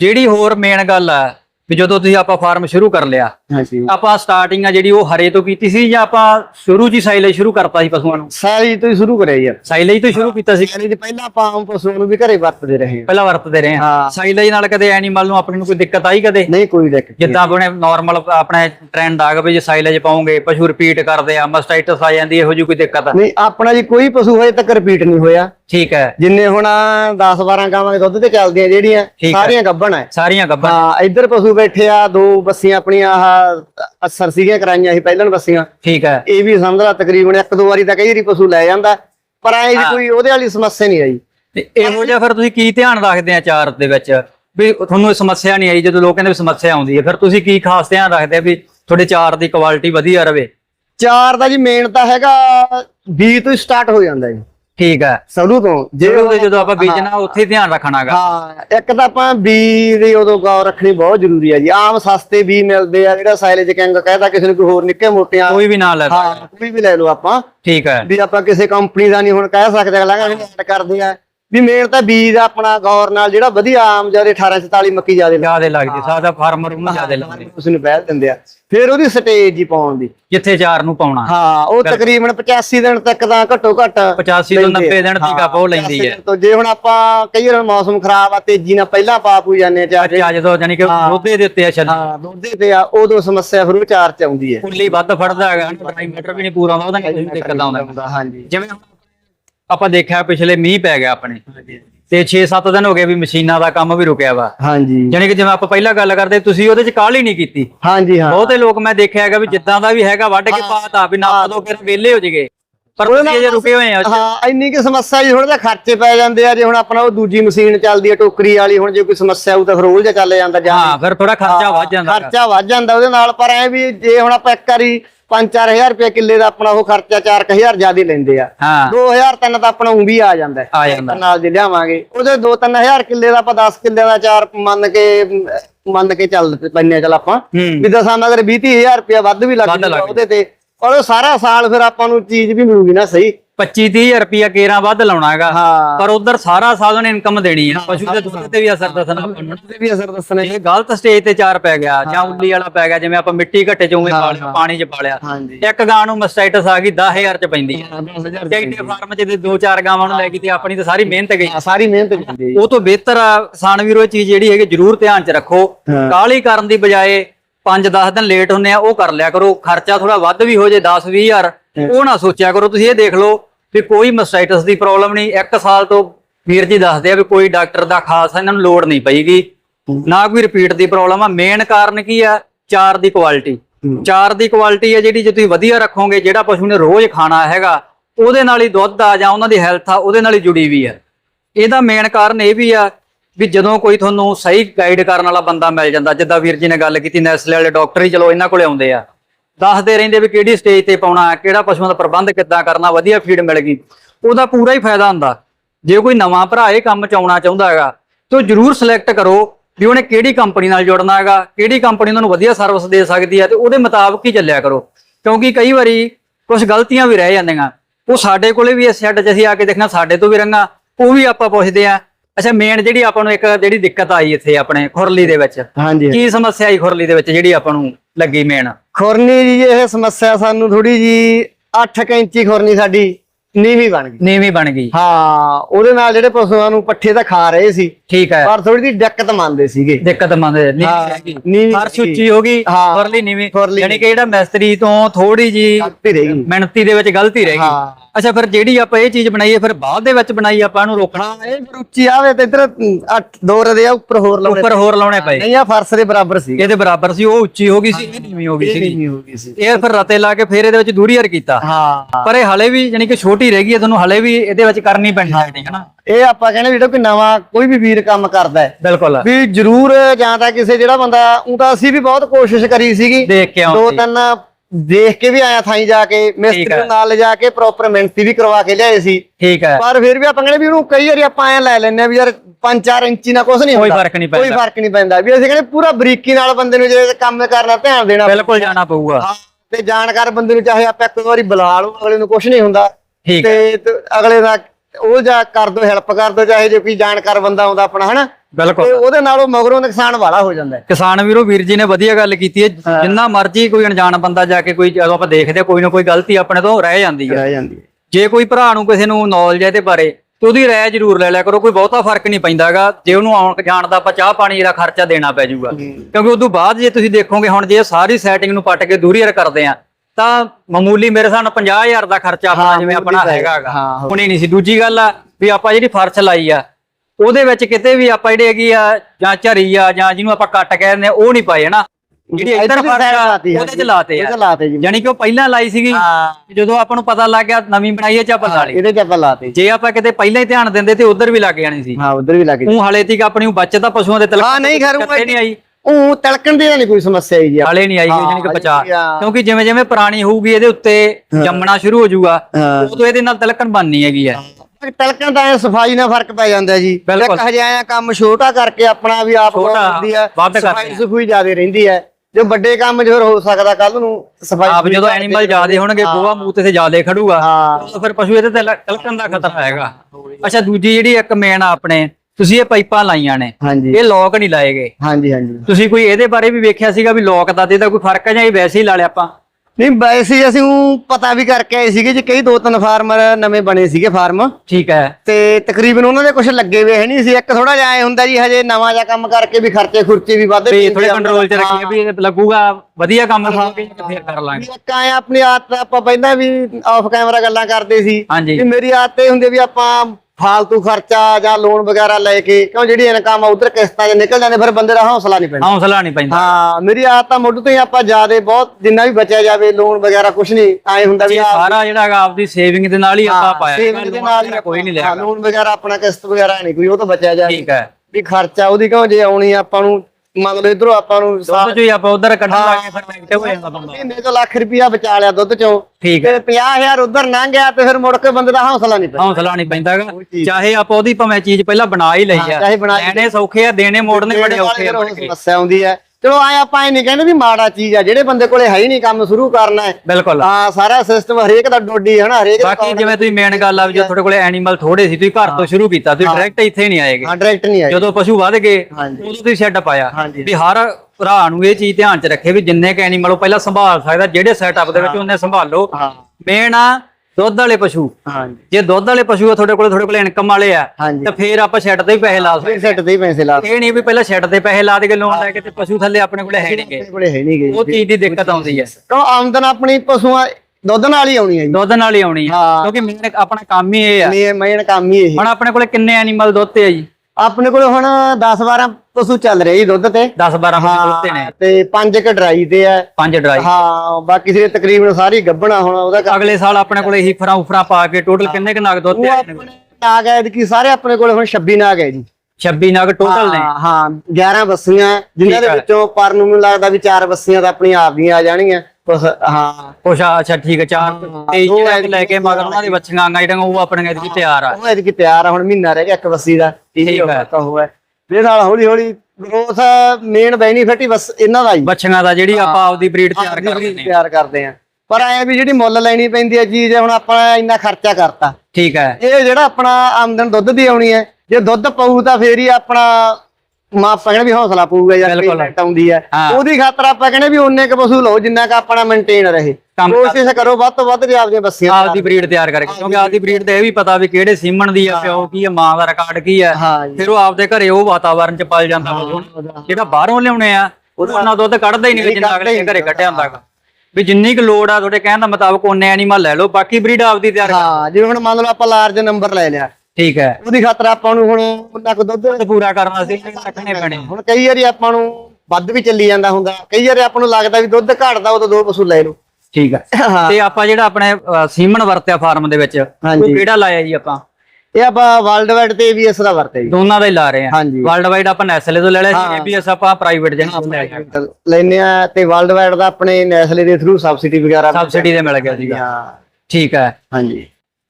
ਜਿਹੜੀ ਹੋਰ ਮੇਨ ਗੱਲ ਆ ਵੀ ਜਦੋਂ ਤੁਸੀਂ ਆਪਾਂ ਫਾਰਮ ਸ਼ੁਰੂ ਕਰ ਲਿਆ ਹਾਂਜੀ। ਆਪਾਂ ਸਟਾਰਟਿੰਗ ਆ ਜਿਹੜੀ ਉਹ ਹਰੇ ਤੋਂ ਕੀਤੀ ਸੀ ਜਾਂ ਆਪਾਂ ਸ਼ੁਰੂ ਹੀ ਸਾਈਲੇਜ ਸ਼ੁਰੂ ਕਰਤਾ ਸੀ ਪਸ਼ੂਆਂ ਨੂੰ? ਸਾਰੀ ਤੋਂ ਹੀ ਸ਼ੁਰੂ ਕਰਿਆ ਯਾਰ ਸਾਈਲੇਜ ਤੋਂ ਸ਼ੁਰੂ ਕੀਤਾ ਸੀ। ਯਾਨੀ ਪਹਿਲਾਂ ਆਪਾਂ ਆਮ ਪਸ਼ੂਆਂ ਨੂੰ ਵੀ ਘਰੇ ਵਰਤਦੇ ਰਹੇ ਹਾਂ। ਪਹਿਲਾਂ ਵਰਤਦੇ ਰਹੇ ਹਾਂ। ਸਾਈਲੇਜ ਨਾਲ ਕਦੇ ਐਨੀਮਲ ਨੂੰ ਆਪਣੇ ਨੂੰ ਕੋਈ ਦਿੱਕਤ ਆਈ ਕਦੇ? ਨਹੀਂ ਕੋਈ ਦਿੱਕਤ। ਜਿੱਦਾਂ ਆਪਣੇ ਨਾਰਮਲ ਆਪਣੇ ਟ੍ਰੈਂਡ ਆ ਗਿਆ ਵੀ ਜੇ ਸਾਈਲੇਜ ਪਾਉਂਗੇ ਪਸ਼ੂ ਰਿਪੀਟ ਕਰਦੇ ਆ ਮਸਟਾਈਟਸ ਆ ਜਾਂਦੀ ਇਹੋ ਜਿਹੀ ਕੋਈ ਦਿੱਕਤ ਨਹੀਂ ਆਪਣਾ ਜੀ ਕੋਈ ਪਸ਼ੂ ਹਜੇ ਤੱਕ ਰਿਪੀਟ ਨਹੀਂ ਹੋਇਆ। ਠੀਕ ਹੈ। ਜਿੰਨੇ ਹੁਣ 10 12 ਗਾਵਾਂ ਦੇ ਦੁੱਧ ਤੇ ਚੱਲਦੀਆਂ ਜਿਹੜੀਆਂ। ਸਾਰੀਆਂ ਗੱਭਣ ਐ ਸਾਰੀਆਂ ਗੱਬਾਂ ਹਾਂ। ਇੱਧਰ ਪਸ਼ੂ ਬੈਠੇ ਆ ਦੋ ਬੱਸੀਆਂ ਆਪਣੀਆਂ ਆਹ ਅਸਰ ਸੀਗੀਆਂ ਕਰਾਈਆਂ ਸੀ ਪਹਿਲਾਂ ਬੱਸੀਆਂ। ਠੀਕ ਹੈ। ਇਹ ਵੀ ਸਮਝ ਲਾ ਤਕਰੀਬਨ ਇੱਕ ਦੋ ਵਾਰੀ ਤਾਂ ਕਈ ਵਾਰੀ ਪਸ਼ੂ ਲੈ ਜਾਂਦਾ ਪਰ ਐ ਜੀ ਕੋਈ ਉਹਦੇ ਵਾਲੀ ਸਮੱਸਿਆ ਨਹੀਂ ਆਈ। ਤੇ ਇਹੋ ਜਿਹਾ ਫਿਰ ਤੁਸੀਂ ਕੀ ਧਿਆਨ ਰੱਖਦੇ ਆ ਚਾਰ ਦੇ ਵਿੱਚ? ਵੀ ਤੁਹਾਨੂੰ ਇਹ ਸਮੱਸਿਆ ਨਹੀਂ ਆਈ ਜਦੋਂ ਲੋਕ ਕਹਿੰਦੇ ਵੀ ਸਮੱਸਿਆ ਆਉਂਦੀ ਹੈ ਫਿਰ ਤੁਸੀਂ ਕੀ ਖਾਸ ਧਿਆਨ ਰੱਖਦੇ ਆ ਵੀ ਤੁਹਾਡੇ ਚਾਰ ਦੀ ਕੁਆਲਿਟੀ ਵਧੀਆ ਰਵੇ? ਚਾਰ ਦਾ ਜੀ ਮੇਨ ਤਾਂ ਹੈਗਾ ਬੀ ਤੋਂ ਹੀ ਸਟਾਰਟ ਹੋ ਜਾਂਦਾ ਜੀ। ਠੀਕ ਹੈ ਸਰੂ ਤੋਂ ਜੇ ਜਦੋਂ ਜਦੋਂ ਆਪਾਂ ਬੀਜਣਾ ਉੱਥੇ ਧਿਆਨ ਰੱਖਣਾਗਾ। ਹਾਂ ਇੱਕ ਤਾਂ ਆਪਾਂ ਬੀ ਦੀ ਉਦੋਂ ਗੌਰ ਰੱਖਣੀ ਬਹੁਤ ਜ਼ਰੂਰੀ ਹੈ ਜੀ। ਆਮ ਸਸਤੇ ਬੀ ਮਿਲਦੇ ਆ ਜਿਹੜਾ ਸਾਈਲੇਜ ਕਿੰਗ ਕਹਿੰਦਾ ਕਿਸੇ ਨੂੰ ਕੋਈ ਹੋਰ ਨਿੱਕੇ ਮੋਟਿਆਂ ਕੋਈ ਵੀ ਨਾ ਲੈ ਹਾਂ ਕੋਈ ਵੀ ਲੈ ਲਓ ਆਪਾਂ। ਠੀਕ ਹੈ ਵੀ ਆਪਾਂ ਕਿਸੇ ਕੰਪਨੀ ਦਾ ਨਹੀਂ ਹੁਣ ਕਹਿ ਸਕਦੇ ਅਗਲਾ ਕਹਿੰਦਾ ਐਡ ਕਰਦੇ ਆ। ਵੀ ਮੇਨ ਤਾਂ ਬੀਜ ਆਪਣਾ ਗੌਰ ਨਾਲ ਜਿਹੜਾ ਵਧੀਆ ਆਮ ਜ਼ਿਆਦਾ 1844 ਮੱਕੀ ਜ਼ਿਆਦਾ ਜਿਆਦੇ ਲੱਗਦੀ ਸਾਦਾ ਫਾਰਮਰ ਉਹਨੂੰ ਜਿਆਦੇ ਲਾਉਂਦੇ ਉਸ ਨੂੰ ਬਹਿਲ ਦਿੰਦੇ ਆ। ਫਿਰ ਉਹਦੀ ਸਟੇਜ ਜੀ ਪਾਉਣ ਦੀ। ਜਿੱਥੇ ਚਾਰ ਨੂੰ ਪਾਉਣਾ। ਹਾਂ ਉਹ ਤਕਰੀਬਨ 85 ਦਿਨ ਤੱਕ ਤਾਂ ਘੱਟੋ ਘੱਟ 85 ਤੋਂ 90 ਦਿਨ ਤੀਕਾ ਪਾਉ ਲੈਂਦੀ 85 ਹੈ। ਤੋਂ ਜੇ ਹੁਣ ਆਪਾਂ ਕਈ ਵਾਰ ਮੌਸਮ ਖਰਾਬ ਆ ਤੇਜ਼ੀ ਨਾਲ ਪਹਿਲਾਂ ਪਾ ਪੂ ਜਾਂਦੇ ਆ ਚਾਹੇ ਅੱਜ ਜਦੋਂ ਜਾਨੀ ਕਿ ਰੋਦੇ ਦੇ ਉੱਤੇ ਆ ਛੱਡ ਹਾਂ ਦੁੱਧੇ ਤੇ ਆ ਉਦੋਂ ਸਮੱਸਿਆ ਫਿਰ ਉਹ ਚਾਰ ਚ ਆਉਂਦੀ ਹੈ। ਕੁੱਲੀ ਵੱਧ ਫੜਦਾ ਹੈਗਾ ਡਰਾਈਮੀਟਰ ਵੀ ਨਹੀਂ ਪੂਰਾ ਆਉਂਦਾ ਉਹਦਾ ਨਹੀਂ ਦਿੱਕਤ ਆਉਂਦਾ। ਹਾਂਜੀ। ਜਿਵੇਂ ਆਪਾਂ ਦੇਖਿਆ ਪਿਛਲੇ ਮੀਂਹ ਪੈ ਗਿਆ ਆਪਣੇ। ਤੇ 6-7 ਦਿਨ ਹੋ ਗਏ ਵੀ ਮਸ਼ੀਨਾਂ ਦਾ ਕੰਮ ਵੀ ਰੁਕਿਆ ਵਾ। ਹਾਂਜੀ। ਜਾਨੀ ਕਿ ਜਿਵੇਂ ਆਪਾਂ ਪਹਿਲਾਂ ਗੱਲ ਕਰਦੇ ਤੁਸੀਂ ਉਹਦੇ ਚ ਕਾਹਲੀ ਨਹੀਂ ਕੀਤੀ। ਹਾਂਜੀ ਹਾਂ। ਬਹੁਤੇ ਲੋਕ ਮੈਂ ਦੇਖਿਆ ਹੈਗਾ ਵੀ ਜਿੱਦਾਂ ਦਾ ਵੀ ਹੈਗਾ ਵੱਢ ਕੇ ਪਾਤਾ ਵੀ ਨਾ ਦੋ ਫਿਰ ਵਿਹਲੇ ਹੋ ਜਗੇ ਪਰ ਤੁਸੀਂ ਅਜੇ ਰੁਕੇ ਹੋਏ ਆ। ਹਾਂ ਇੰਨੀ ਕਿ ਸਮੱਸਿਆ ਜੀ ਥੋੜਾ ਜਿਹਾ ਖਰਚੇ ਪੈ ਜਾਂਦੇ ਆ ਜੇ ਹੁਣ ਆਪਣਾ ਉਹ ਦੂਜੀ ਮਸ਼ੀਨ ਚੱਲਦੀ ਆ ਟੋਕਰੀ ਵਾਲੀ ਹੁਣ ਜੇ ਕੋਈ ਸਮੱਸਿਆ ਆਊ ਤਾਂ ਫਿਰ ਉਹ ਜਿਹਾ ਚੱਲ ਜਾਂਦਾ ਜਾਂ ਹਾਂ ਫਿਰ ਥੋੜਾ ਖਰਚਾ ਵੱਧ ਜਾਂਦਾ। ਖਰਚਾ ਵੱਧ ਜਾਂਦਾ ਉਹਦੇ ਨਾਲ ਪਰ ਐ ਵੀ ਜੇ ਹੁਣ ਆਪਾਂ ਇੱਕ ਵਾਰੀ 5-4000 ਰੁਪਏ ਕਿੱਲੇ ਦਾ ਆਪਣਾ ਉਹ ਖਰਚਾ 4000 ਜ਼ਿਆਦਾ ਲੈਂਦੇ ਆ। ਹਾਂ। 2000 ਤਿੰਨ ਤਾਂ ਆਪਣਾ ਊਂ ਵੀ ਆ ਜਾਂਦਾ ਹੈ। ਆ ਜਾਂਦਾ। ਨਾਲ ਜੇ ਲਿਆਵਾਂਗੇ। ਉਹਦੇ 2-3000 ਕਿੱਲੇ ਦਾ ਆਪਾਂ 10 ਕਿੱਲੇ ਦਾ ਚਾਰ ਮੰਨ ਕੇ ਮੰਨ ਕੇ ਚੱਲ ਪੈਨੇ ਚੱਲ ਆਪਾਂ। ਵੀ ਦਸਾਂ ਮਗਰ 20-30000 ਰੁਪਏ ਵੱਧ ਵੀ ਲੱਗ ਲੱਗ ਉਹਦੇ ਤੇ। ਔਰ ਉਹ ਸਾਰਾ ਸਾਲ ਫਿਰ ਆਪਾਂ ਨੂੰ ਚੀਜ਼ ਵੀ ਮਿਲੂਗੀ ਨਾ ਸਹੀ। 25-30000 ਰੁਪਿਆ ਕੇਰਾਂ ਵੱਧ ਲਾਉਣਾ ਹੈਗਾ। ਹਾਂ। ਪਰ ਉਧਰ ਸਾਰਾ ਸਾਲ ਉਹਨੇ ਇਨਕਮ ਦੇਣੀ ਆ। ਪਸ਼ੂ ਦੇ ਦੁੱਧ ਤੇ ਵੀ ਅਸਰ ਦੱਸਣਾ ਆਪਾਂ ਨੂੰ। ਉਹਦੇ ਵੀ ਅਸਰ ਦੱਸਣਾ ਇਹ ਗਲਤ ਸਟੇਜ ਤੇ ਚਾਰ ਪੈ ਗਿਆ ਜਾਂ ਉੱਲੀ ਵਾਲਾ ਪੈ ਗਿਆ ਜਿਵੇਂ ਆਪਾਂ ਮਿੱਟੀ ਘੱਟੇ ਚ ਉਵੇਂ ਪਾ ਲਿਆ ਪਾਣੀ ਚ ਪਾ ਲਿਆ। ਹਾਂਜੀ। ਇੱਕ ਗਾਂ ਨੂੰ ਮਸਟਾਈਟਸ ਆ ਗਈ 10000 ਚ ਪੈਂਦੀ ਹੈ 10000 ਟੈਕਟੇ ਫਾਰਮ ਚ ਤੇ ਦੋ ਚਾਰ ਗਾਵਾਂ ਨੂੰ ਲੈ ਕੇ ਤੇ ਆਪਣੀ ਤਾਂ ਸਾਰੀ ਮਿਹਨਤ ਗਈ। ਸਾਰੀ ਮਿਹਨਤ ਹੈ ਉਹ ਤੋਂ ਬਿਹਤਰ ਆ ਕਿਸਾਨ ਵੀਰੋ ਇਹ ਚੀਜ਼ ਜਿਹੜੀ ਹੈਗੀ ਜਰੂਰ ਧਿਆਨ ਚ ਰੱਖੋ। ਹਾਂ। ਕਾਹਲੀ ਕਰਨ ਦੀ ਬਜਾਏ 5-10 ਦਿਨ ਲੇਟ ਹੁੰਨੇ ਆ ਉਹ ਕਰ ਲਿਆ ਕਰੋ। ਖਰਚਾ ਥੋੜਾ ਵੱਧ ਵੀ ਹੋ ਜੇ 10-20000 ਉਹ ਨਾ ਸੋਚਿਆ ਕਰੋ। ਤੁਸੀਂ ਇਹ ਦੇਖ ਲਓ ਵੀ ਕੋਈ ਮਸਟਾਈਟਸ ਦੀ ਪ੍ਰੋਬਲਮ ਨਹੀਂ। ਇੱਕ ਸਾਲ ਤੋਂ ਵੀਰ ਜੀ ਦੱਸਦੇ ਆ ਵੀ ਕੋਈ ਡਾਕਟਰ ਦਾ ਖਾਸ ਇਹਨਾਂ ਨੂੰ ਲੋੜ ਨਹੀਂ ਪਈਗੀ। ਨਾ ਕੋਈ ਰਿਪੀਟ ਦੀ ਪ੍ਰੋਬਲਮ ਆ। ਮੇਨ ਕਾਰਨ ਕੀ ਆ? ਚਾਰ ਦੀ ਕੁਆਲਿਟੀ ਚਾਰ ਦੀ ਕੁਆਲਿਟੀ ਹੈ ਜਿਹੜੀ ਜੇ ਤੁਸੀਂ ਵਧੀਆ ਰੱਖੋਗੇ ਜਿਹੜਾ ਪਸ਼ੂ ਨੇ ਰੋਜ਼ ਖਾਣਾ ਹੈਗਾ ਉਹਦੇ ਨਾਲ ਹੀ ਦੁੱਧ ਆ ਜਾਂ ਉਹਨਾਂ ਦੀ ਹੈਲਥ ਆ ਉਹਦੇ ਨਾਲ ਹੀ ਜੁੜੀ ਵੀ ਆ। ਇਹਦਾ ਮੇਨ ਕਾਰਨ ਇਹ ਵੀ ਆ ਵੀ ਜਦੋਂ ਕੋਈ ਤੁਹਾਨੂੰ ਸਹੀ ਗਾਈਡ ਕਰਨ ਵਾਲਾ ਬੰਦਾ ਮਿਲ ਜਾਂਦਾ, ਜਿੱਦਾਂ ਵੀਰ ਜੀ ਨੇ ਗੱਲ ਕੀਤੀ, ਨੈਸਲੇ ਵਾਲੇ ਡਾਕਟਰ ਹੀ ਚਲੋ ਇਹਨਾਂ ਕੋਲੇ ਆਉਂਦੇ ਆ। ਦੱਸਦੇ ਰਹਿੰਦੇ ਵੀ ਕਿਹੜੀ ਸਟੇਜ ਤੇ ਪਾਉਣਾ, ਕਿਹੜਾ ਪਸ਼ੂਆਂ ਦਾ ਪ੍ਰਬੰਧ ਕਿੱਦਾਂ ਕਰਨਾ, ਵਧੀਆ ਫੀਡ ਮਿਲ ਗਈ। ਉਹਦਾ ਪੂਰਾ ਹੀ ਫਾਇਦਾ ਹੁੰਦਾ। ਜੇ ਕੋਈ ਨਵਾਂ ਭਰਾ ਇਹ ਕੰਮ ਚ ਆਉਣਾ ਚਾਹੁੰਦਾ ਹੈਗਾ, ਤਾਂ ਜਰੂਰ ਸਿਲੈਕਟ ਕਰੋ ਵੀ ਉਹਨੇ ਕਿਹੜੀ ਕੰਪਨੀ ਨਾਲ ਜੁੜਨਾ ਹੈਗਾ, ਕਿਹੜੀ ਕੰਪਨੀ ਉਹਨਾਂ ਨੂੰ ਵਧੀਆ ਸਰਵਿਸ ਦੇ ਸਕਦੀ ਹੈ ਤੇ ਉਹਦੇ ਮੁਤਾਬਕ ਹੀ ਚੱਲਿਆ ਕਰੋ। ਕਿਉਂਕਿ ਕਈ ਵਾਰੀ ਕੁਝ ਗਲਤੀਆਂ ਵੀ ਰਹਿ ਜਾਂਦੀਆਂ। ਉਹ ਸਾਡੇ ਕੋਲੇ ਵੀ ਇਸ ਸੈੱਟ 'ਚ ਅਸੀਂ ਆ ਕੇ ਦੇਖਣਾ, ਸਾਡੇ ਤੋਂ ਵੀ ਰੰਗਾ, ਉਹ ਵੀ ਆਪਾਂ ਪੁੱਛਦੇ ਆ ਅੱਛਾ ਮੇਨ ਜਿਹੜੀ ਆਪਾਂ ਨੂੰ ਇੱਕ ਜਿਹੜੀ ਦਿੱਕਤ ਆਈ ਇੱਥੇ ਆਪਣੇ ਖੁਰਲੀ ਦੇ ਵਿੱਚ। ਹਾਂਜੀ। ਕੀ ਸਮੱਸਿਆ ਆਈ ਖੁਰਲੀ ਦੇ ਵਿੱਚ ਜਿਹੜੀ ਆਪਾਂ ਨੂੰ ਲੱਗੀ ਮੇਨ ਖੁਰਨੀ ਜੀ ਇਹ ਸਮੱਸਿਆ ਸਾਨੂੰ ਥੋੜੀ ਜੀ 8 ਇੰਚੀ ਖੁਰਨੀ ਸਾਡੀ। ਨੀਵੀਂ ਬਣ ਗਈ। ਨੀਵੀਂ ਬਣ ਗਈ। ਹਾਂ ਉਹਦੇ ਨਾਲ ਜਿਹੜੇ ਪਸ਼ੂਆਂ ਨੂੰ ਪੱਠੇ ਤਾਂ ਖਾ ਰਹੇ ਸੀ ਠੀਕ ਹੈ। ਪਰ ਥੋੜੀ ਜਿਹੀ ਦਿੱਕਤ ਮੰਨਦੇ ਸੀਗੇ। ਦਿੱਕਤ ਮੰਨਦੇ ਨੀਵੀਂ ਹਾਂ, ਫਰਸ਼। ਉੱਚੀ ਹੋ ਗਈ ਹਾਂ, ਖੁਰਲੀ ਨੀਵੀਂ। ਯਾਨੀ ਕਿ ਜਿਹੜਾ ਮਿਸਤਰੀ ਤੋਂ ਥੋੜੀ ਜੀ ਮਿਹਨਤੀ ਦੇ ਵਿੱਚ ਗਲਤੀ ਰਹਿ। ਗਈ ਹਾਂ। ਅੱਛਾ ਫਿਰ ਜਿਹੜੀ ਆਪਾਂ ਇਹ ਚੀਜ਼ ਬਣਾਈਏ ਫਿਰ ਬਾਅਦ ਦੇ ਵਿੱਚ ਬਣਾਈ ਆਪਾਂ ਇਹਨੂੰ ਰੋਕਣਾ? ਹਾਂ ਇਹ ਫਿਰ ਉੱਚੀ ਆਵੇ ਤੇ ਇਧਰ ਅੱਠ ਦੋ ਰਦੇ ਆ ਉੱਪਰ ਹੋਰ ਲਾਉਣੇ ਉੱਪਰ ਹੋਰ ਲਾਉਣੇ ਪਏ। ਨਹੀਂ ਆ ਫਰਸ਼ ਦੇ ਬਰਾਬਰ ਸੀ। ਇਹਦੇ ਬਰਾਬਰ ਸੀ ਉਹ ਉੱਚੀ ਹੋ ਗਈ ਸੀ ਇਹ ਨੀਵੀਂ ਹੋ ਹੋ ਗਈ ਸੀ। ਇਹ ਫਿਰ ਰਤੇ ਲਾ ਕੇ ਫਿਰ ਇਹਦੇ ਵਿੱਚ ਦੂਰੀ ਹਰ ਕੀਤਾ। ਹਾਂ। ਪਰ ਇਹ ਹਲੇ ਵੀ ਯਾਨੀ ਕਿ ਛੋਟੀ ਰਹਿ ਗਈ ਹੈ ਤੁਹਾਨੂੰ ਹਲੇ ਵੀ ਇਹਦੇ ਵਿੱਚ ਕਰਨੀ ਪੈਣੀ ਹੈ ਠੀਕ ਹੈ ਨਾ ਇਹ ਆਪਾਂ ਕਹਿੰਦੇ ਜਿਹੜਾ ਕੋਈ ਨਵਾਂ ਕੋਈ ਵੀ ਵੀਰ ਕੰਮ ਕਰਦਾ ਹੈ। ਬਿਲਕੁਲ। ਵੀ ਜਰੂਰ ਜਾਂ ਤਾਂ ਕਿਸੇ ਜਿਹੜਾ ਬੰਦਾ ਉਹ ਤਾਂ ਅਸੀਂ ਵੀ ਬਹੁਤ ਕੋਸ਼ਿਸ਼ ਕਰੀ ਸੀਗੀ। ਦੇਖ ਕੇ ਦੋ ਤਿੰਨ ਦੇਖ ਕੇ ਵੀ ਆਇਆ ਥਾਈ ਜਾ ਕੇ ਮਿਸਤਰੀ। ਨੂੰ ਨਾਲ ਲਿਜਾ ਕੇ ਪ੍ਰੋਪਰ ਮਿਹਨਤੀ ਵੀ ਕਰਵਾ ਕੇ ਲਿਆਏ ਸੀ। ਠੀਕ ਹੈ। ਪਰ ਫਿਰ ਵੀ ਆਪਾਂ ਕਹਿੰਦੇ ਵੀ ਉਹਨੂੰ ਕਈ ਵਾਰੀ ਆਪਾਂ ਐ ਲੈ ਲੈਨੇ ਆ ਵੀ ਯਾਰ 5-4 ਇੰਚੀ ਨਾਲ ਕੁਝ ਨਹੀਂ ਕੋਈ ਹੁੰਦਾ। ਫ਼ਰਕ ਨਹੀਂ ਕੋਈ ਪੈਂਦਾ। ਫ਼ਰਕ ਨਹੀਂ ਪੈਂਦਾ। ਵੀ ਅਸੀਂ ਕਹਿੰਦੇ ਪੂਰਾ ਬਰੀਕੀ ਨਾਲ ਬੰਦੇ ਨੂੰ ਜੇ ਕੰਮ ਕਰਨਾ ਧਿਆਨ ਦੇਣਾ ਬਿਲਕੁਲ ਜਾਣਾ ਪਊਗਾ। ਤੇ ਜਾਣਕਾਰ ਬੰਦੇ ਨੂੰ ਚਾਹੇ ਆਪਾਂ ਇੱਕ ਵਾਰੀ ਬੁਲਾ ਲਓ ਅਗਲੇ ਨੂੰ ਕੁਝ ਨਹੀਂ ਹੁੰਦਾ। ਠੀਕ ਤੇ ਤੇ ਅਗਲੇ ਦਾ ਉਹ ਜਾ ਕਰ ਦੋ ਹੈਲਪ ਕਰ ਦੋ ਚਾਹੇ ਜੇ ਕੋਈ ਜਾਣਕਾਰ ਬੰਦਾ ਆਉਂਦਾ ਆਪਣਾ ਹਨਾ? ਤੇ ਬਿਲਕੁਲ ਉਹਦੇ ਨਾਲੋਂ ਮਗਰੋਂ ਨੁਕਸਾਨ ਵਾਲਾ ਹੋ ਜਾਂਦਾ ਹੈ। ਕਿਸਾਨ ਵੀਰੋ ਵੀਰ ਜੀ ਨੇ ਵਧੀਆ ਗੱਲ ਕੀਤੀ ਹੈ। ਜਿੰਨਾ ਮਰਜ਼ੀ ਕੋਈ ਅਣਜਾਣ ਬੰਦਾ ਜਾ ਕੇ ਕੋਈ ਜਦੋਂ ਆਪਾਂ ਦੇਖਦੇ ਹਾਂ, ਕੋਈ ਨਾ ਕੋਈ ਗਲਤੀ ਆਪਣੇ ਤੋਂ ਰਹਿ ਜਾਂਦੀ ਹੈ। ਰਹਿ ਜਾਂਦੀ ਹੈ। ਜੇ ਕੋਈ ਭਰਾ ਨੂੰ ਕਿਸੇ ਨੂੰ ਨੌਲੇਜ ਹੈ ਇਹਦੇ ਬਾਰੇ ਤੇ ਉਹਦੀ ਰਾਏ ਜ਼ਰੂਰ ਲੈ ਲਿਆ ਕਰੋ ਕੋਈ ਬਹੁਤਾ ਫ਼ਰਕ ਨਹੀਂ ਪੈਂਦਾਗਾ। ਜੇ ਉਹਨੂੰ ਆਉਣ ਜਾਣ ਦਾ ਆਪਾਂ ਚਾਹ ਪਾਣੀ ਦਾ ਖਰਚਾ ਦੇਣਾ ਪੈ ਜਾਊਗਾ। ਕਿਉਂਕਿ ਉਦੋਂ ਬਾਅਦ ਜੇ ਤੁਸੀਂ ਦੇਖੋਗੇ ਹੁਣ ਜੇ ਸਾਰੀ ਸੈਟਿੰਗ ਨੂੰ ਪੱਟ ਕੇ ਦੂਰੀਅਰ ਕਰਦੇ ਆ ਤਾਂ ਮਾਮੂਲੀ ਮੇਰੇ ਹਿਸਾਬ ਨਾਲ 50000 ਦਾ ਖਰਚਾ ਆਪਣਾ ਜਿਵੇਂ ਆਪਣਾ ਤਾਂ ਹੈਗਾ ਹੈ। ਹੈਗਾ ਹਾਂ, ਹੋ- ਹੁਣੀ ਨਹੀਂ ਸੀ। ਦੂਜੀ ਗੱਲ ਆ ਵੀ ਆਪਾਂ ਜਿਹੜੀ ਫਰਸ਼ ਲਾਈ ਆ ਉਹਦੇ ਵਿੱਚ ਕਿਤੇ ਵੀ ਆਪਾਂ ਜਿਹੜੇ ਹੈਗੀ ਆ ਜਾਂ ਝਰੀ ਆ ਜਾਂ ਜਿਹਨੂੰ ਆਪਾਂ ਕੱਟ ਕਹਿੰਦੇ ਆ ਉਹ ਨਹੀਂ ਪਾਏ ਹਨਾ? ਜਿਹੜੀ ਇੱਧਰ ਫਰਸ਼ ਆ ਆ। ਉਹਦੇ ਚ ਲਾਤੇ ਇਹਦੇ ਆ ਲਾਤੇ ਜੀ। ਯਾਨੀ ਕਿ ਉਹ ਪਹਿਲਾਂ ਲਾਈ ਸੀਗੀ ਜਦੋਂ ਆਪਾਂ ਨੂੰ ਪਤਾ ਲੱਗ ਗਿਆ ਨਵੀਂ ਬਣਾਈ ਹੈ ਚੱਪਲ ਵਾਲੀ ਇਹਦੇ ਚ ਆਪਾਂ ਲਾਤੇ। ਜੇ ਆਪਾਂ ਕਿਤੇ ਪਹਿਲਾਂ ਹੀ ਧਿਆਨ ਦਿੰਦੇ ਤੇ ਉਧਰ ਵੀ ਲੱਗ ਜਾਣੀ ਸੀ। ਹਾਂ ਉਧਰ ਵੀ ਲੱਗ ਉਹ ਹਲੇ ਤੀਕ ਆਪਣੀ ਬਚਤ ਪਸ਼ੂਆਂ ਦੇ ਤਲਕ ਹਾਂ ਨਹੀਂ ਖੈਰ ਕਿਤੇ ਨਹੀਂ ਆਈ। ਉਹ ਤਲਕਣ ਦੀ ਤਾਂ ਨਹੀਂ ਕੋਈ ਸਮੱਸਿਆ ਹੀ ਜੀ ਹਲੇ ਨਹੀਂ ਆਈ ਜਾਨੀ ਕਿ ਆ। ਕਿਉਂਕਿ ਜਿਵੇਂ ਜਿਵੇਂ ਪੁਰਾਣੀ ਹੋਊਗੀ ਇਹਦੇ ਉੱਤੇ ਜੰਮਣਾ ਸ਼ੁਰੂ ਹੋ ਜਾਊਗਾ ਹਾਂ। ਉਦੋਂ ਇਹਦੇ ਨਾਲ ਤਲਕਣ ਬਣਨੀ ਹੈਗੀ ਹੈ। ਤਲਕਣ ਦਾ ਐਂ ਸਫ਼ਾਈ ਨਾਲ ਫ਼ਰਕ ਪੈ ਜਾਂਦਾ ਜੀ। ਇੱਕ ਹਜੇ ਆਇਆ ਕੰਮ ਛੋਟਾ ਕਰਕੇ ਆਪਣਾ ਵੀ ਆਪ ਹੁੰਦੀ ਹੈ ਸਫ਼ਾਈ। ਸਫੂਈ ਜ਼ਿਆਦਾ ਰਹਿੰਦੀ ਹੈ। ਜੋ ਵੱਡੇ ਕੰਮ ਫਿਰ ਹੋ ਸਕਦਾ ਕੱਲ ਨੂੰ ਸਫ਼ਾਈ ਆਪ ਜਦੋਂ ਐਨੀਮਲ ਜ਼ਿਆਦੇ ਹੋਣਗੇ ਗੋਆ ਮੂਤ ਤੇ ਜ਼ਿਆਦੇ ਖੜੂਗਾ ਹਾਂ। ਤਾਂ ਫਿਰ ਪਸ਼ੂ ਇਹਦੇ ਤੇ ਤਿਲਕਣ ਦਾ ਖਤਰਾ ਹੈਗਾ। ਅੱਛਾ ਦੂਜੀ ਜਿਹੜੀ ਇੱਕ ਮੇਨ ਆਪਣੇ ਤੁਸੀਂ ਇਹ ਪਾਈਪਾਂ ਲਾਈਆਂ ਨੇ। ਹਾਂਜੀ। ਇਹ ਲੋਕ ਨਹੀਂ ਲਾਏਗੇ ਹਾਂਜੀ ਹਾਂਜੀ। ਤੁਸੀਂ ਕੋਈ ਇਹਦੇ ਬਾਰੇ ਵੀ ਵੇਖਿਆ ਸੀਗਾ ਵੀ ਲੋਕ ਦਾ ਤੇ ਇਹਦਾ ਕੋਈ ਫ਼ਰਕ ਹੈ ਜਾਂ ਇਹ ਵੈਸੇ ਹੀ ਲਾ ਲਿਆ ਆਪਾਂ? ਨਹੀਂ ਵੈਸੇ ਅਸੀਂ ਊਂ ਪਤਾ ਵੀ ਕਰਕੇ ਆਏ ਸੀਗੇ ਜੀ ਕਈ ਦੋ ਤਿੰਨ ਫਾਰਮਰ ਨਵੇਂ ਬਣੇ ਸੀਗੇ ਫਾਰਮ ਠੀਕ ਹੈ। ਤੇ ਤਕਰੀਬਨ ਉਹਨਾਂ ਦੇ ਕੁਝ ਲੱਗੇ ਹੋਏ ਹੈ ਨਹੀਂ ਸੀ। ਇੱਕ ਥੋੜਾ ਜਿਹਾ ਐ ਹੁੰਦਾ ਜੀ ਹਜੇ ਨਵਾਂ ਜਿਹਾ ਕੰਮ ਕਰਕੇ ਵੀ ਖਰਚੇ ਖੁਰਚੇ ਵੀ ਵੱਧ ਵੀ ਥੋੜੇ ਕੰਟਰੋਲ 'ਚ ਰੱਖੀਏ ਵੀ ਲੱਗੂਗਾ ਵਧੀਆ ਕੰਮ ਲੱਗੂਗਾ ਕਿ ਫਿਰ ਕਰ ਲਾਂਗੇ। ਇੱਕ ਆਏ ਆਪਣੀ ਆਦਤ ਆਪਾਂ ਪਹਿਲਾਂ ਵੀ ਆਫ ਕੈਮਰਾ ਗੱਲਾਂ ਕਰਦੇ ਸੀ। ਕਿ ਮੇਰੀ ਆਦਤ ਇਹ ਹੁੰਦੀ ਵੀ ਆਪਾਂ ਫਾਲਤੂ ਖਰਚਾ ਜਾਂ ਲੋਨ ਵਗੈਰਾ ਲੈ ਕੇ ਕਿਉਂ ਜਿਹੜੀ ਇਨਕਮ ਆ ਉਧਰ ਕਿਸ਼ਤਾਂ 'ਚ ਨਿਕਲ ਜਾਂਦੇ ਫਿਰ ਬੰਦੇ ਦਾ ਹੌਸਲਾ ਨਹੀਂ ਪੈਂਦਾ। ਹੌਸਲਾ ਨਹੀਂ ਪੈਂਦਾ। ਹਾਂ ਮੇਰੀ ਆਦਤ ਆ ਮੁੱਢ ਤੋਂ ਹੀ ਆਪਾਂ ਜਿਆਦੇ ਬਹੁਤ ਜਿੰਨਾ ਵੀ ਬਚਿਆ ਜਾਵੇ ਲੋਨ ਵਗੈਰਾ ਕੁਝ ਨਹੀਂ ਆਏ ਹੁੰਦਾ ਵੀ ਸਾਰਾ ਜਿਹੜਾ ਹੈਗਾ ਆਪਦੀ ਸੇਵਿੰਗ ਦੇ ਨਾਲ ਹੀ ਆਪਾਂ ਪਾਇਆ। ਸੇਵਿੰਗ ਦੇ ਨਾਲ ਹੀ ਕੋਈ ਨਹੀਂ ਲਿਆ ਲੋਨ ਵਗੈਰਾ ਆਪਣਾ ਕਿਸ਼ਤ ਵਗੈਰਾ ਨਹੀਂ ਕੋਈ ਉਹ ਤਾਂ ਬਚਿਆ ਜਾਵੇ ਠੀਕ ਹੈ। ਵੀ ਖਰਚਾ ਉਹਦੀ ਕਿਉਂ ਜੇ ਆਉਣੀ ਆਪਾਂ ਨੂੰ? ਮੰਨ ਲਓ ਇਧਰੋਂ ਆਪਾਂ ਨੂੰ ਦੁੱਧ ਚੋਂ ਹੀ ਆਪਾਂ ਉਧਰ ਕੱਢਣ ਲੱਗੇ ਫਿਰ ਨੈਗੇਟਿਵ ਹੋ ਜਾਂਦਾ ਬੰਦਾ? ਮਹੀਨੇ ਤੋਂ ਲੱਖ ਰੁਪਇਆ ਬਚਾ ਲਿਆ ਦੁੱਧ ਚੋਂ। ਠੀਕ ਹੈ। ਤੇ 50000 ਉਧਰ ਲੰਘ ਗਿਆ ਤੇ ਫਿਰ ਮੁੜ ਕੇ ਬੰਦੇ ਦਾ ਹੌਸਲਾ ਨਹੀਂ ਪੈਂਦਾ। ਹੌਸਲਾ ਨਹੀਂ ਪੈਂਦਾਗਾ ਚਾਹੇ ਆਪਾਂ ਉਹਦੀ ਭਾਵੇਂ ਚੀਜ਼ ਪਹਿਲਾਂ ਬਣਾ ਹੀ ਲਈ ਆ। ਲੈਣੇ ਸੌਖੇ ਆ ਦੇਣੇ ਮੋੜਨੇ ਬੜੇ ਔਖੇ ਆ। ਸਮੱਸਿਆ ਆਉਂਦੀ ਹੈ। ਚਲੋ ਆਏ ਆਪਾਂ ਇਹ ਨਹੀਂ ਕਹਿੰਦੇ ਵੀ ਮਾੜਾ ਚੀਜ਼ ਆ ਜਿਹੜੇ ਬੰਦੇ ਕੋਲੇ ਹੈ ਹੀ ਨਹੀਂ ਕੰਮ ਸ਼ੁਰੂ ਕਰਨਾ ਹੈ। ਬਿਲਕੁਲ। ਹਾਂ ਸਾਰਾ ਸਿਸਟਮ ਹਰੇਕ ਦਾ ਡੋਡੀ ਹੈ ਨਾ ਹਰੇਕ ਦਾ ਬਾਕੀ ਜਿਵੇਂ ਤੁਸੀਂ ਮੇਨ ਗੱਲ ਆ ਵੀ ਜੇ ਤੁਹਾਡੇ ਕੋਲੇ ਐਨੀਮਲ ਥੋੜੇ ਸੀ ਤੁਸੀਂ ਘਰ ਤੋਂ ਸ਼ੁਰੂ ਕੀਤਾ ਤੁਸੀਂ ਡਾਇਰੈਕਟ ਇੱਥੇ ਨਹੀਂ ਆਏਗੇ। ਹਾਂ ਡਾਇਰੈਕਟ ਨਹੀਂ ਆਏ। ਜਦੋਂ ਪਸ਼ੂ ਵਧ ਗਏ। ਉਦੋਂ ਤੁਸੀਂ ਸ਼ੈੱਡ ਪਾਇਆ। ਵੀ ਹਰ ਭਰਾ ਨੂੰ ਇਹ ਚੀਜ਼ ਧਿਆਨ 'ਚ ਰੱਖੇ ਵੀ ਜਿੰਨੇ ਕ ਐਨੀਮਲ ਉਹ ਪਹਿਲਾਂ ਸੰਭਾਲ ਸਕਦਾ ਜਿਹੜੇ ਸੈਟਅਪ ਦੇ ਵਿੱਚ ਉਹਨੇ ਸੰਭਾਲੋ। ਮੇਨ ਆ ਦੁੱਧ ਵਾਲੇ ਪਸ਼ੂ। ਹਾਂਜੀ। ਜੇ ਦੁੱਧ ਵਾਲੇ ਪਸ਼ੂ ਆ ਤੁਹਾਡੇ ਕੋਲੇ ਤੁਹਾਡੇ ਕੋਲੇ ਇਨਕਮ ਵਾਲੇ ਆ ਹਾਂਜੀ। ਤਾਂ ਫੇਰ ਆਪਾਂ ਸ਼ੈੱਡ ਤੇ ਹੀ ਪੈਸੇ ਲਾ ਸਕਦੇ ਫਿਰ ਸੈੱਟ ਦੇ ਹੀ ਪੈਸੇ ਲਾ ਇਹ ਨਹੀਂ ਵੀ ਪਹਿਲਾਂ ਸ਼ੈੱਡ ਤੇ ਪੈਸੇ ਲਾ ਦੇ ਕੇ ਲੋਨ ਲੈ ਕੇ ਤੇ ਪਸ਼ੂ ਥੱਲੇ ਆਪਣੇ ਕੋਲੇ ਹੈ ਨਹੀਂਗੇ। ਆਪਣੇ ਕੋਲੇ ਹੈ ਨਹੀਂ ਗਈ ਉਹ ਚੀਜ਼ ਦੀ ਦਿੱਕਤ ਆਉਂਦੀ ਹੈ ਕਿਉਂ ਆਮਦਨ ਆਪਣੀ ਪਸ਼ੂਆਂ ਦੁੱਧ ਨਾਲ ਹੀ ਆਉਣੀ ਹੈ ਜੀ। ਦੁੱਧ ਨਾਲ ਹੀ ਆਉਣੀ ਹੈ ਹਾਂ। ਕਿਉਂਕਿ ਮੇਨ ਆਪਣਾ ਕੰਮ ਹੀ ਇਹ ਆ। ਮੇਨ ਕੰਮ ਹੀ ਇਹ। ਹੁਣ ਆਪਣੇ ਕੋਲੇ ਕਿੰਨੇ ਐਨੀਮਲ ਦੁੱਧ ਤੇ ਆ ਜੀ? ਆਪਣੇ ਕੋਲ ਹੁਣ 10 12 ਪਸ਼ੂ ਚੱਲ ਰਹੇ ਜੀ ਦੁੱਧ ਤੇ। 10 12 ਪਸ਼ੂ ਦੁੱਧ ਤੇ ਨੇ। ਤੇ ਪੰਜ ਕ ਡਰਾਈ ਤੇ ਆ। ਪੰਜ ਡਰਾਈ। ਹਾਂ ਬਾਕੀ ਜਿਹੜੇ ਤਕਰੀਬਨ ਸਾਰੀ ਗੱਬਣਾ ਹੁਣ ਉਹਦਾ ਅਗਲੇ ਸਾਲ ਆਪਣੇ ਕੋਲੇ ਹੀ ਫਰਾਂ ਉਫਰਾਂ ਪਾ ਕੇ ਟੋਟਲ ਕਿੰਨੇ ਕ ਨਗ ਦੁੱਧ ਤੇ? ਆਪਣੇ ਨਾਗ ਹੈ ਕਿ ਸਾਰੇ ਆਪਣੇ ਕੋਲ ਹੁਣ 26 ਨਾਗ ਹੈ ਜੀ। 26 ਨਗ ਟੋਟਲ ਨੇ? ਹਾਂ ਹਾਂ 11 ਬੱਸੀਆਂ ਜਿਨ੍ਹਾਂ ਦੇ ਹੈ। ਵਿੱਚੋਂ ਪਰ ਨੂੰ ਮੈਨੂੰ ਲੱਗਦਾ ਵੀ ਚਾਰ ਬੱਸੀਆਂ ਤਾਂ ਆਪਣੀਆਂ ਆਪ ਦੀਆਂ ਆ ਜਾਣਗੀਆਂ। ਹਾਂ। ਆ- ਅੱਛਾ ਠੀਕ ਹੈ ਚਾਰ ਤੇ ਜਿਹੜੇ ਲੈ ਕੇ ਮਗਰ ਉਹਨਾਂ ਦੀ ਬੱਚੀਆਂ ਆਂਗਾ ਜਿਹੜੀਆਂ ਉਹ ਆਪਣੇ ਇਹਦੇ ਤਿਆਰ ਆ। ਉਹ ਐਤਕੀ ਤਿਆਰ ਆ ਹੁਣ ਮਹੀਨਾ ਰਹਿ ਗਿਆ ਇੱਕ ਬੱਸੀ ਦਾ। ਠੀਕ ਹੈ। ਤਾਂ ਹੋਇਆ ਇਹ ਨਾਲ ਹੌਲੀ ਹੌਲੀ ਗਰੋਥ ਮੇਨ ਬੈਨੀਫਿਟ ਹੀ ਬਸ ਇਹਨਾਂ ਦਾ ਹੀ। ਬੱਚੀਆਂ ਦਾ ਜਿਹੜੀ ਆਪਾਂ ਆਪਦੀ ਬਰੀਡ ਤਿਆਰ ਕਰਦੇ ਨੇ ਤਿਆਰ ਕਰਦੇ ਆ ਪਰ ਐ ਵੀ ਜਿਹੜੀ ਮੁੱਲ ਲੈਣੀ ਪੈਂਦੀ ਹੈ ਚੀਜ਼ ਹੁਣ ਆਪਾਂ ਇੰਨਾ ਖਰਚਾ ਕਰਤਾ। ਠੀਕ ਹੈ। ਇਹ ਜਿਹੜਾ ਆਪਣਾ ਆਮਦਨ ਦੁੱਧ ਦੀ ਆਉਣੀ ਹੈ ਜੇ ਦੁੱਧ ਪਊ ਤਾਂ ਫੇਰ ਹੀ ਆਪਣਾ ਮਾਂ ਕਹਿੰਦੇ ਵੀ ਹੌਸਲਾ ਪਊਗਾ ਜਾਂ ਬਿਲਕੁਲ। ਪੇਮੈਂਟ ਆਉਂਦੀ ਹੈ। ਉਹਦੀ ਖਾਤਰ ਆਪਾਂ ਕਹਿੰਦੇ ਵੀ ਉਹਨੇ ਕ ਵਸੂਲ ਲਓ ਜਿੰਨਾ ਕ ਆਪਣਾ ਮੇਨਟੇਨ ਰਹੇ। ਕੰਮ ਕੋਸ਼ਿਸ਼ ਕਰੋ ਵੱਧ ਤੋਂ ਵੱਧ ਜੇ ਆਪਦੀਆਂ ਬੱਸੀਆਂ ਆਪਦੀ ਬਰੀਡ ਤਿਆਰ ਕਰਕੇ ਕਿਉਂਕਿ ਆਪਦੀ ਬਰੀਡ ਤੇ ਇਹ ਵੀ ਪਤਾ ਵੀ ਕਿਹੜੇ ਸੀਮਣ ਦੀ ਆ ਪਿਓ ਕੀ ਆ ਮਾਂ ਦਾ ਰਿਕਾਰਡ ਕੀ ਆ। ਫਿਰ ਉਹ ਆਪਦੇ ਘਰੇ ਉਹ ਵਾਤਾਵਰਣ ਚ ਪਲ ਜਾਂਦਾ। ਜਿਹੜਾ ਬਾਹਰੋਂ ਲਿਆਉਣੇ ਆ ਉਹਨਾਂ ਦੁੱਧ ਕੱਢਦਾ ਹੀ ਨਹੀਂ ਜਿੰਨਾ ਅਗਲੇ ਘਰੇ ਕੱਢਿਆ ਹੁੰਦਾ। ਵੀ ਜਿੰਨੀ ਕੁ ਲੋੜ ਆ ਤੁਹਾਡੇ ਕਹਿਣ ਦਾ ਮੁਤਾਬਕ ਉਹਨੇ ਐਨੀਮਲ ਲੈ ਲਓ ਬਾਕੀ ਬਰੀਡ ਆਪਦੀ ਤਿਆਰ ਕਰ ਹਾਂ ਜਿਵੇਂ ਹੁਣ ਮੰਨ ਲਓ ਆਪਾਂ ਲਾਰਜ ਨੰਬਰ ਲੈ ਲਿਆ। ਠੀਕ ਹੈ। ਉਹਦੀ ਖਾਤਰ ਆਪਾਂ ਨੂੰ ਹੁਣ ਉਹਨਾਂ ਕੋ ਦੁੱਧ ਪੂਰਾ ਕਰਨ ਵਾਸਤੇ ਇਹ ਰੱਖਣੇ ਪੈਣੇ। ਹੁਣ ਕਈ ਵਾਰੀ ਆਪਾਂ ਨੂੰ ਵੱਧ ਵੀ ਚੱਲੀ ਜਾਂਦਾ ਹੁੰਦਾ। ਕਈ ਵਾਰੀ ਆਪਾਂ ਨੂੰ ਲੱਗਦਾ ਵੀ ਦੁੱਧ ਘਟਦਾ ਉਦੋਂ ਦੋ ਪਸ਼ੂ ਲੈ ਲਓ। ਠੀਕ ਹੈ ਹਾਂ। ਤੇ ਆਪਾਂ ਜਿਹੜਾ ਆਪਣੇ ਅ, ਸੀਮਨ ਵਰਤਿਆ ਫਾਰਮ ਦੇ ਵਿੱਚ ਉਹ ਹਾਂਜੀ। ਕਿਹੜਾ ਲਾਇਆ ਜੀ ਆਪਾਂ? ਇਹ ਆਪਾਂ ਵਰਲਡ ਵਾਈਡ ਤੇ ਏਬੀਐਸ ਦਾ ਵਰਤੇ ਜੀ। ਦੋਨਾਂ ਦਾ ਹੀ ਲਾ ਰਹੇ ਆ। ਹਾਂਜੀ। ਵਰਲਡ ਵਾਈਡ ਆਪਾਂ ਨੈਸਲੇ ਤੋਂ ਲੈ ਲਿਆ ਸੀ ਏਬੀਐਸ ਆਪਾਂ ਪ੍ਰਾਈਵੇਟ ਜਹਾਂ ਤੋਂ ਲੈ ਕੇ ਲੈਨੇ ਆ ਤੇ ਵਰਲਡ ਵਾਈਡ ਦਾ ਆਪਣੇ ਨੈਸਲੇ ਦੇ ਥਰੂ ਸਬਸਿਡੀ ਵਗੈਰਾ ਵੀ- ਸਬਸਿਡੀ ਦੇ ਮਿਲ ਗਿਆ ਸੀਗਾ। ਹਾਂ। ਠੀਕ ਹੈ ਹਾਂਜੀ।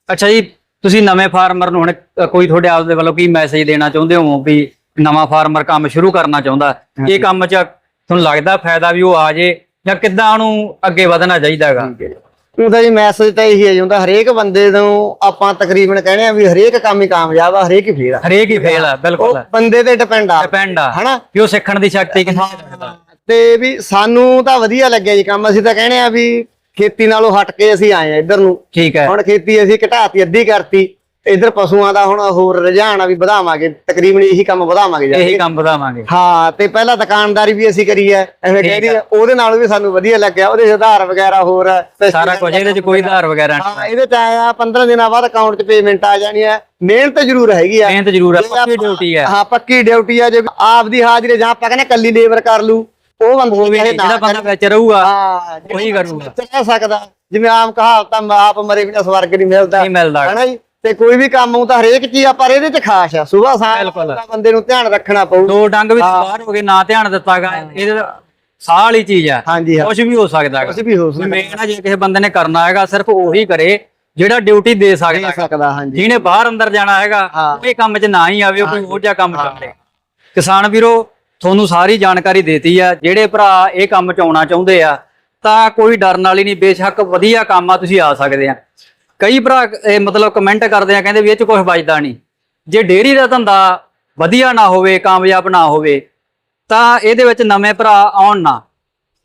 ਅੱਛਾ ਜੀ ਤੁਸੀਂ ਨਵੇਂ ਫਾਰਮਰ ਨੂੰ ਹੁਣ ਅ, ਕੋਈ ਤੁਹਾਡੇ ਆਪ ਦੇ ਵੱਲੋਂ ਕੀ ਮੈਸੇਜ ਦੇਣਾ ਚਾਹੁੰਦੇ ਹੋ ਵੀ ਨਵਾਂ ਫਾਰਮਰ ਕੰਮ ਸ਼ੁਰੂ ਕਰਨਾ ਚਾਹੁੰਦਾ? ਇਹ ਕੰਮ 'ਚ ਤੁਹਾਨੂੰ ਲੱਗਦਾ ਫਾਇਦਾ ਵੀ ਉਹ ਆ ਜੇ? ਜਾਂ ਕਿੱਦਾਂ ਉਹਨੂੰ ਅੱਗੇ ਵਧਣਾ ਚਾਹੀਦਾ ਹੈਗਾ? ਉਹਦਾ ਜੀ। ਮੈਸੇਜ ਤਾਂ ਇਹੀ ਹੈ ਜੀ ਹੁੰਦਾ ਹਰੇਕ ਬੰਦੇ ਨੂੰ ਆਪਾਂ ਤਕਰੀਬਨ ਕਹਿੰਦੇ ਆ ਵੀ ਹਰੇਕ ਕੰਮ ਹੀ ਕਾਮਯਾਬ ਆ ਹਰੇਕ ਹੀ ਫੇਲ ਆ। ਹਰੇਕ ਹੀ ਫੇਲ ਆ ਉਹ ਬਿਲਕੁਲ। ਬੰਦੇ ਤੇ ਡਿਪੈਂਡ ਆ। ਡਿਪੈਂਡ ਆ। ਹਨਾ? ਕਿ ਉਹ ਸਿੱਖਣ ਦੀ ਸ਼ਕਤੀ ਕਿੰਨੀ ਰੱਖਦਾ ਤੇ ਵੀ ਸਾਨੂੰ ਤਾਂ ਵਧੀਆ ਲੱਗਿਆ ਜੀ ਕੰਮ। ਅਸੀਂ ਤਾਂ ਕਹਿੰਦੇ ਆ ਵੀ ਖੇਤੀ ਨਾਲੋਂ ਹਟ ਕੇ ਅਸੀਂ ਆਏ ਆ ਇੱਧਰ ਨੂੰ। ਠੀਕ ਹੈ। ਹੁਣ ਖੇਤੀ ਅਸੀਂ ਘਟਾਤੀ ਅੱਧੀ ਕਰਤੀ। ਇੱਧਰ ਪਸ਼ੂਆਂ ਦਾ ਹੁਣ ਹੋਰ ਰੁਝਾਨ ਆ ਵੀ ਵਧਾਵਾਂਗੇ ਤਕਰੀਬਨ ਇਹੀ ਕੰਮ ਵਧਾਵਾਂਗੇ ਜਾ ਇਹੀ ਕੇ। ਕੰਮ ਵਧਾਵਾਂਗੇ। ਹਾਂ ਤੇ ਪਹਿਲਾਂ ਦੁਕਾਨਦਾਰੀ ਵੀ ਅਸੀਂ ਕਰੀ ਹੈ। ਐਵੇਂ ਕਹਿੰਦੀ ਉਹਦੇ ਨਾਲ ਵੀ ਸਾਨੂੰ ਵਧੀਆ ਲੱਗਿਆ ਉਹਦੇ ਆਧਾਰ ਵਗੈਰਾ ਹੋਰ ਸਾਰਾ ਕੁਝ ਇਹਦੇ 'ਚ ਕੋਈ ਆਧਾਰ ਵਗੈਰਾ। ਨਹੀਂ ਹਾਂ ਇਹਦੇ ਚ ਆਇਆ 15 ਦਿਨਾਂ ਬਾਅਦ ਅਕਾਊਂਟ 'ਚ ਪੇਮੈਂਟ ਆ ਜਾਣੀ ਹੈ। ਮਿਹਨਤ ਜ਼ਰੂਰ ਹੈਗੀ ਆ। ਮਿਹਨਤ ਜ਼ਰੂਰ ਹੈ ਜੇ ਪੱਕੀ ਆਪਾਂ- ਡਿਊਟੀ ਹੈ ਹਾਂ ਪੱਕੀ ਡਿਊਟੀ ਆ ਜੇ ਆਪ ਦੀ ਹਾਜ਼ਰੀ ਜਾਂ ਆਪਾਂ ਕਹਿੰਦੇ ਕੱਲੀ ਲੇਬਰ ਕਰ ਲੂ ਉਹ ਬੰਦਾ ਉਹ ਵੀ ਜਿਹੜਾ ਬੰਦਾ ਵਿੱਚ ਰਹੂਗਾ ਹਾਂ ਉਹੀ ਕਰੂਗਾ। ਕਹਿ ਸਕਦਾ। ਜਿਵੇਂ ਆਮ ਕਹਾਵਤ ਆ ਆਪ ਮਰੇ ਬਿਨਾ ਸਵਰਗ ਨਹੀਂ ਮਿਲਦਾ। ਨਹੀਂ ਮਿਲਦਾ। ਹਨਾ ਜੀ? ਤੇ ਕੋਈ ਵੀ ਕੰਮ ਤਾਂ ਹਰੇਕ ਚੀਜ਼ ਆ ਪਰ ਇਹਦੇ ਚ ਖਾਸ ਆ। ਸਵੇਰ ਸਾਹ ਬਿਲਕੁਲ। ਬੰਦੇ ਨੂੰ ਧਿਆਨ ਰੱਖਣਾ ਪਊ। ਦੋ ਡੰਗ ਵੀ ਬਾਹਰ ਹੋ ਗਏ ਨਾ ਧਿਆਨ ਦਿੱਤਾਗਾ ਇਹਦੇ ਸਾਹ ਵਾਲੀ ਚੀਜ਼ ਆ। ਹਾਂਜੀ ਹਾਂ। ਕੁਝ ਵੀ ਹੋ ਸਕਦਾ ਕੁਝ ਹੈ ਵੀ ਹੋ ਸਕਦਾ। ਮੇਨ ਆ ਜੇ ਕਿਸੇ ਬੰਦੇ ਨੇ ਕਰਨਾ ਹੈਗਾ ਸਿਰਫ ਉਹੀ ਕਰੇ ਜਿਹੜਾ ਡਿਊਟੀ ਦੇ ਸਕਦਾ ਦੇ ਹੈਗਾ। ਸਕਦਾ ਹਾਂਜੀ। ਜਿਹਨੇ ਬਾਹਰ ਅੰਦਰ ਜਾਣਾ ਹੈਗਾ ਹਾਂ। ਉਹ ਇਹ ਕੰਮ 'ਚ ਨਾ ਹੀ ਆਵੇ ਉਹ ਕੋਈ ਹੋਰ ਜਿਹਾ ਕੰਮ ਕਰੇ। ਕਿਸਾਨ ਵੀਰੋ ਤੁਹਾਨੂੰ ਸਾਰੀ ਜਾਣਕਾਰੀ ਦੇਤੀ ਆ। ਜਿਹੜੇ ਭਰਾ ਇਹ ਕੰਮ ਚ ਆਉਣਾ ਚਾਹੁੰਦੇ ਆ ਤਾਂ ਕੋਈ ਡਰਨ ਵਾਲੀ ਨਹੀਂ। ਬੇਸ਼ੱਕ ਵਧੀਆ ਕੰਮ ਆ ਤੁਸੀਂ ਆ ਸਕਦੇ ਆ। ਕਈ ਭਰਾ ਇਹ ਮਤਲਬ ਕਮੈਂਟ ਕਰਦੇ ਆ, ਕਹਿੰਦੇ ਵੀ ਇਹ ਚ ਕੁਝ ਵੱਜਦਾ ਨਹੀਂ। ਜੇ ਡੇਅਰੀ ਦਾ ਧੰਦਾ ਵਧੀਆ ਨਾ ਹੋਵੇ, ਕਾਮਯਾਬ ਨਾ ਹੋਵੇ, ਤਾਂ ਇਹਦੇ ਵਿੱਚ ਨਵੇਂ ਭਰਾ ਆਉਣ ਨਾ।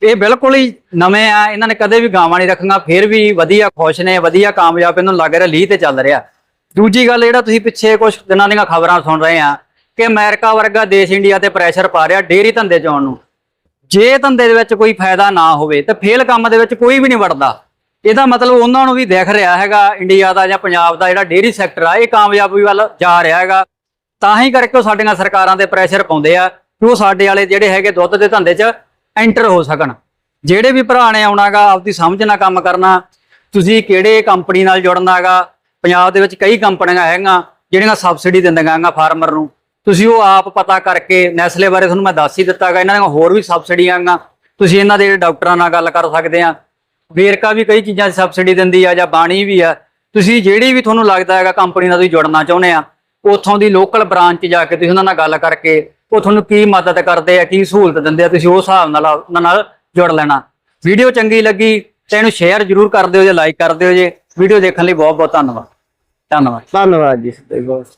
ਇਹ ਬਿਲਕੁਲ ਹੀ ਨਵੇਂ ਆ, ਇਹਨਾਂ ਨੇ ਕਦੇ ਵੀ ਗਾਵਾਂ ਨਹੀਂ ਰੱਖੀਆਂ, ਫਿਰ ਵੀ ਵਧੀਆ ਖੁਸ਼ ਨੇ, ਵਧੀਆ ਕਾਮਯਾਬ, ਇਹਨਾਂ ਨੂੰ ਲੱਗ ਰਿਹਾ, ਲੀਹ ਤੇ ਚੱਲ ਰਿਹਾ। ਦੂਜੀ ਗੱਲ, ਜਿਹੜਾ ਤੁਸੀਂ ਪਿੱਛੇ ਕੁਝ ਦਿਨਾਂ ਦੀਆਂ ਖਬਰਾਂ ਸੁਣ ਰਹੇ ਆ, ਕਿ ਅਮਰੀਕਾ ਵਰਗਾ ਦੇਸ਼ ਇੰਡੀਆ ਤੇ ਪ੍ਰੈਸ਼ਰ ਪਾ ਰਿਹਾ ਡੇਅਰੀ ਧੰਦੇ ਚ ਆਉਣ ਨੂੰ। ਜੇ ਧੰਦੇ ਦੇ ਵਿੱਚ ਕੋਈ ਫਾਇਦਾ ਨਾ ਹੋਵੇ, ਤਾਂ ਫੇਲ ਕੰਮ ਦੇ ਵਿੱਚ ਕੋਈ ਵੀ ਨਹੀਂ ਵੜਦਾ। ਇਹਦਾ ਮਤਲਬ ਉਹਨਾਂ ਨੂੰ ਵੀ ਦੇਖ ਰਿਹਾ ਹੈਗਾ ਇੰਡੀਆ ਦਾ ਜਾਂ ਪੰਜਾਬ ਦਾ ਜਿਹੜਾ ਡੇਅਰੀ ਸੈਕਟਰ ਆ, ਇਹ ਕਾਮਯਾਬੀ ਵੱਲ ਜਾ ਰਿਹਾ ਹੈਗਾ। ਤਾਂ ਹੀ ਕਰਕੇ ਉਹ ਸਾਡੀਆਂ ਸਰਕਾਰਾਂ ਤੇ ਪ੍ਰੈਸ਼ਰ ਪਾਉਂਦੇ ਆ ਕਿ ਉਹ ਸਾਡੇ ਵਾਲੇ ਜਿਹੜੇ ਹੈਗੇ ਦੁੱਧ ਦੇ ਧੰਦੇ 'ਚ ਐਂਟਰ ਹੋ ਸਕਣ। ਜਿਹੜੇ ਵੀ ਭਰਾ ਨੇ ਆਉਣਾਗਾ ਆਪਦੀ ਸਮਝ ਨਾਲ ਕੰਮ ਕਰਨਾ, ਤੁਸੀਂ ਕਿਹੜੇ ਕੰਪਨੀ ਨਾਲ ਜੁੜਨਾਗਾ ਪੰਜਾਬ ਦੇ ਵਿੱਚ ਕਈ ਕੰਪਨੀਆਂ ਹੈਗੀਆਂ ਜਿਹੜੀਆਂ ਸਬਸਿਡੀ ਦਿੰਦੀਆਂ ਹੈਗੀਆਂ ਫਾਰਮਰ ਨੂੰ। ਤੁਸੀਂ ਉਹ ਆਪ ਪਤਾ ਕਰਕੇ ਨੈਸਲੇ ਬਾਰੇ ਤੁਹਾਨੂੰ ਮੈਂ ਦੱਸ ਹੀ ਦਿੱਤਾਗਾ ਇਹਨਾਂ ਦੀਆਂ ਹੋਰ ਵੀ ਸਬਸਿਡੀਆਂ ਹੈਗੀਆਂ। ਤੁਸੀਂ ਇਹਨਾਂ ਦੇ ਡਾਕਟਰਾਂ ਨਾਲ ਗੱਲ ਕਰ ਸਕਦੇ ਆ। ਵੇਰਕਾ ਵੀ ਕਈ ਚੀਜ਼ਾਂ 'ਚ ਸਬਸਿਡੀ ਦਿੰਦੀ ਆ ਜਾਂ ਬਾਣੀ ਵੀ ਆ। ਤੁਸੀਂ ਜਿਹੜੀ ਵੀ ਤੁਹਾਨੂੰ ਲੱਗਦਾ ਹੈਗਾ ਕੰਪਨੀ ਨਾਲ ਤੁਸੀਂ ਜੁੜਨਾ ਚਾਹੁੰਦੇ ਆ, ਉੱਥੋਂ ਦੀ ਲੋਕਲ ਬ੍ਰਾਂਚ ਜਾ ਕੇ ਤੁਸੀਂ ਉਹਨਾਂ ਨਾਲ ਗੱਲ ਕਰਕੇ ਉਹ ਤੁਹਾਨੂੰ ਕੀ ਮਦਦ ਕਰਦੇ ਆ, ਕੀ ਸਹੂਲਤ ਦਿੰਦੇ ਆ, ਤੁਸੀਂ ਉਸ ਹਿਸਾਬ ਨਾਲ ਉਹਨਾਂ ਨਾਲ ਜੁੜ ਲੈਣਾ। ਵੀਡੀਓ ਚੰਗੀ ਲੱਗੀ ਤਾਂ ਇਹਨੂੰ ਸ਼ੇਅਰ ਜ਼ਰੂਰ ਕਰ ਦਿਓ ਜੇ ਲਾਈਕ ਕਰ ਦਿਓ ਜੇ। ਵੀਡੀਓ ਦੇਖਣ ਲਈ ਬਹੁਤ ਬਹੁਤ ਧੰਨਵਾਦ। ਧੰਨਵਾਦ। ਧੰਨਵਾਦ ਜੀ, ਸਤਿ ਸ਼੍ਰੀ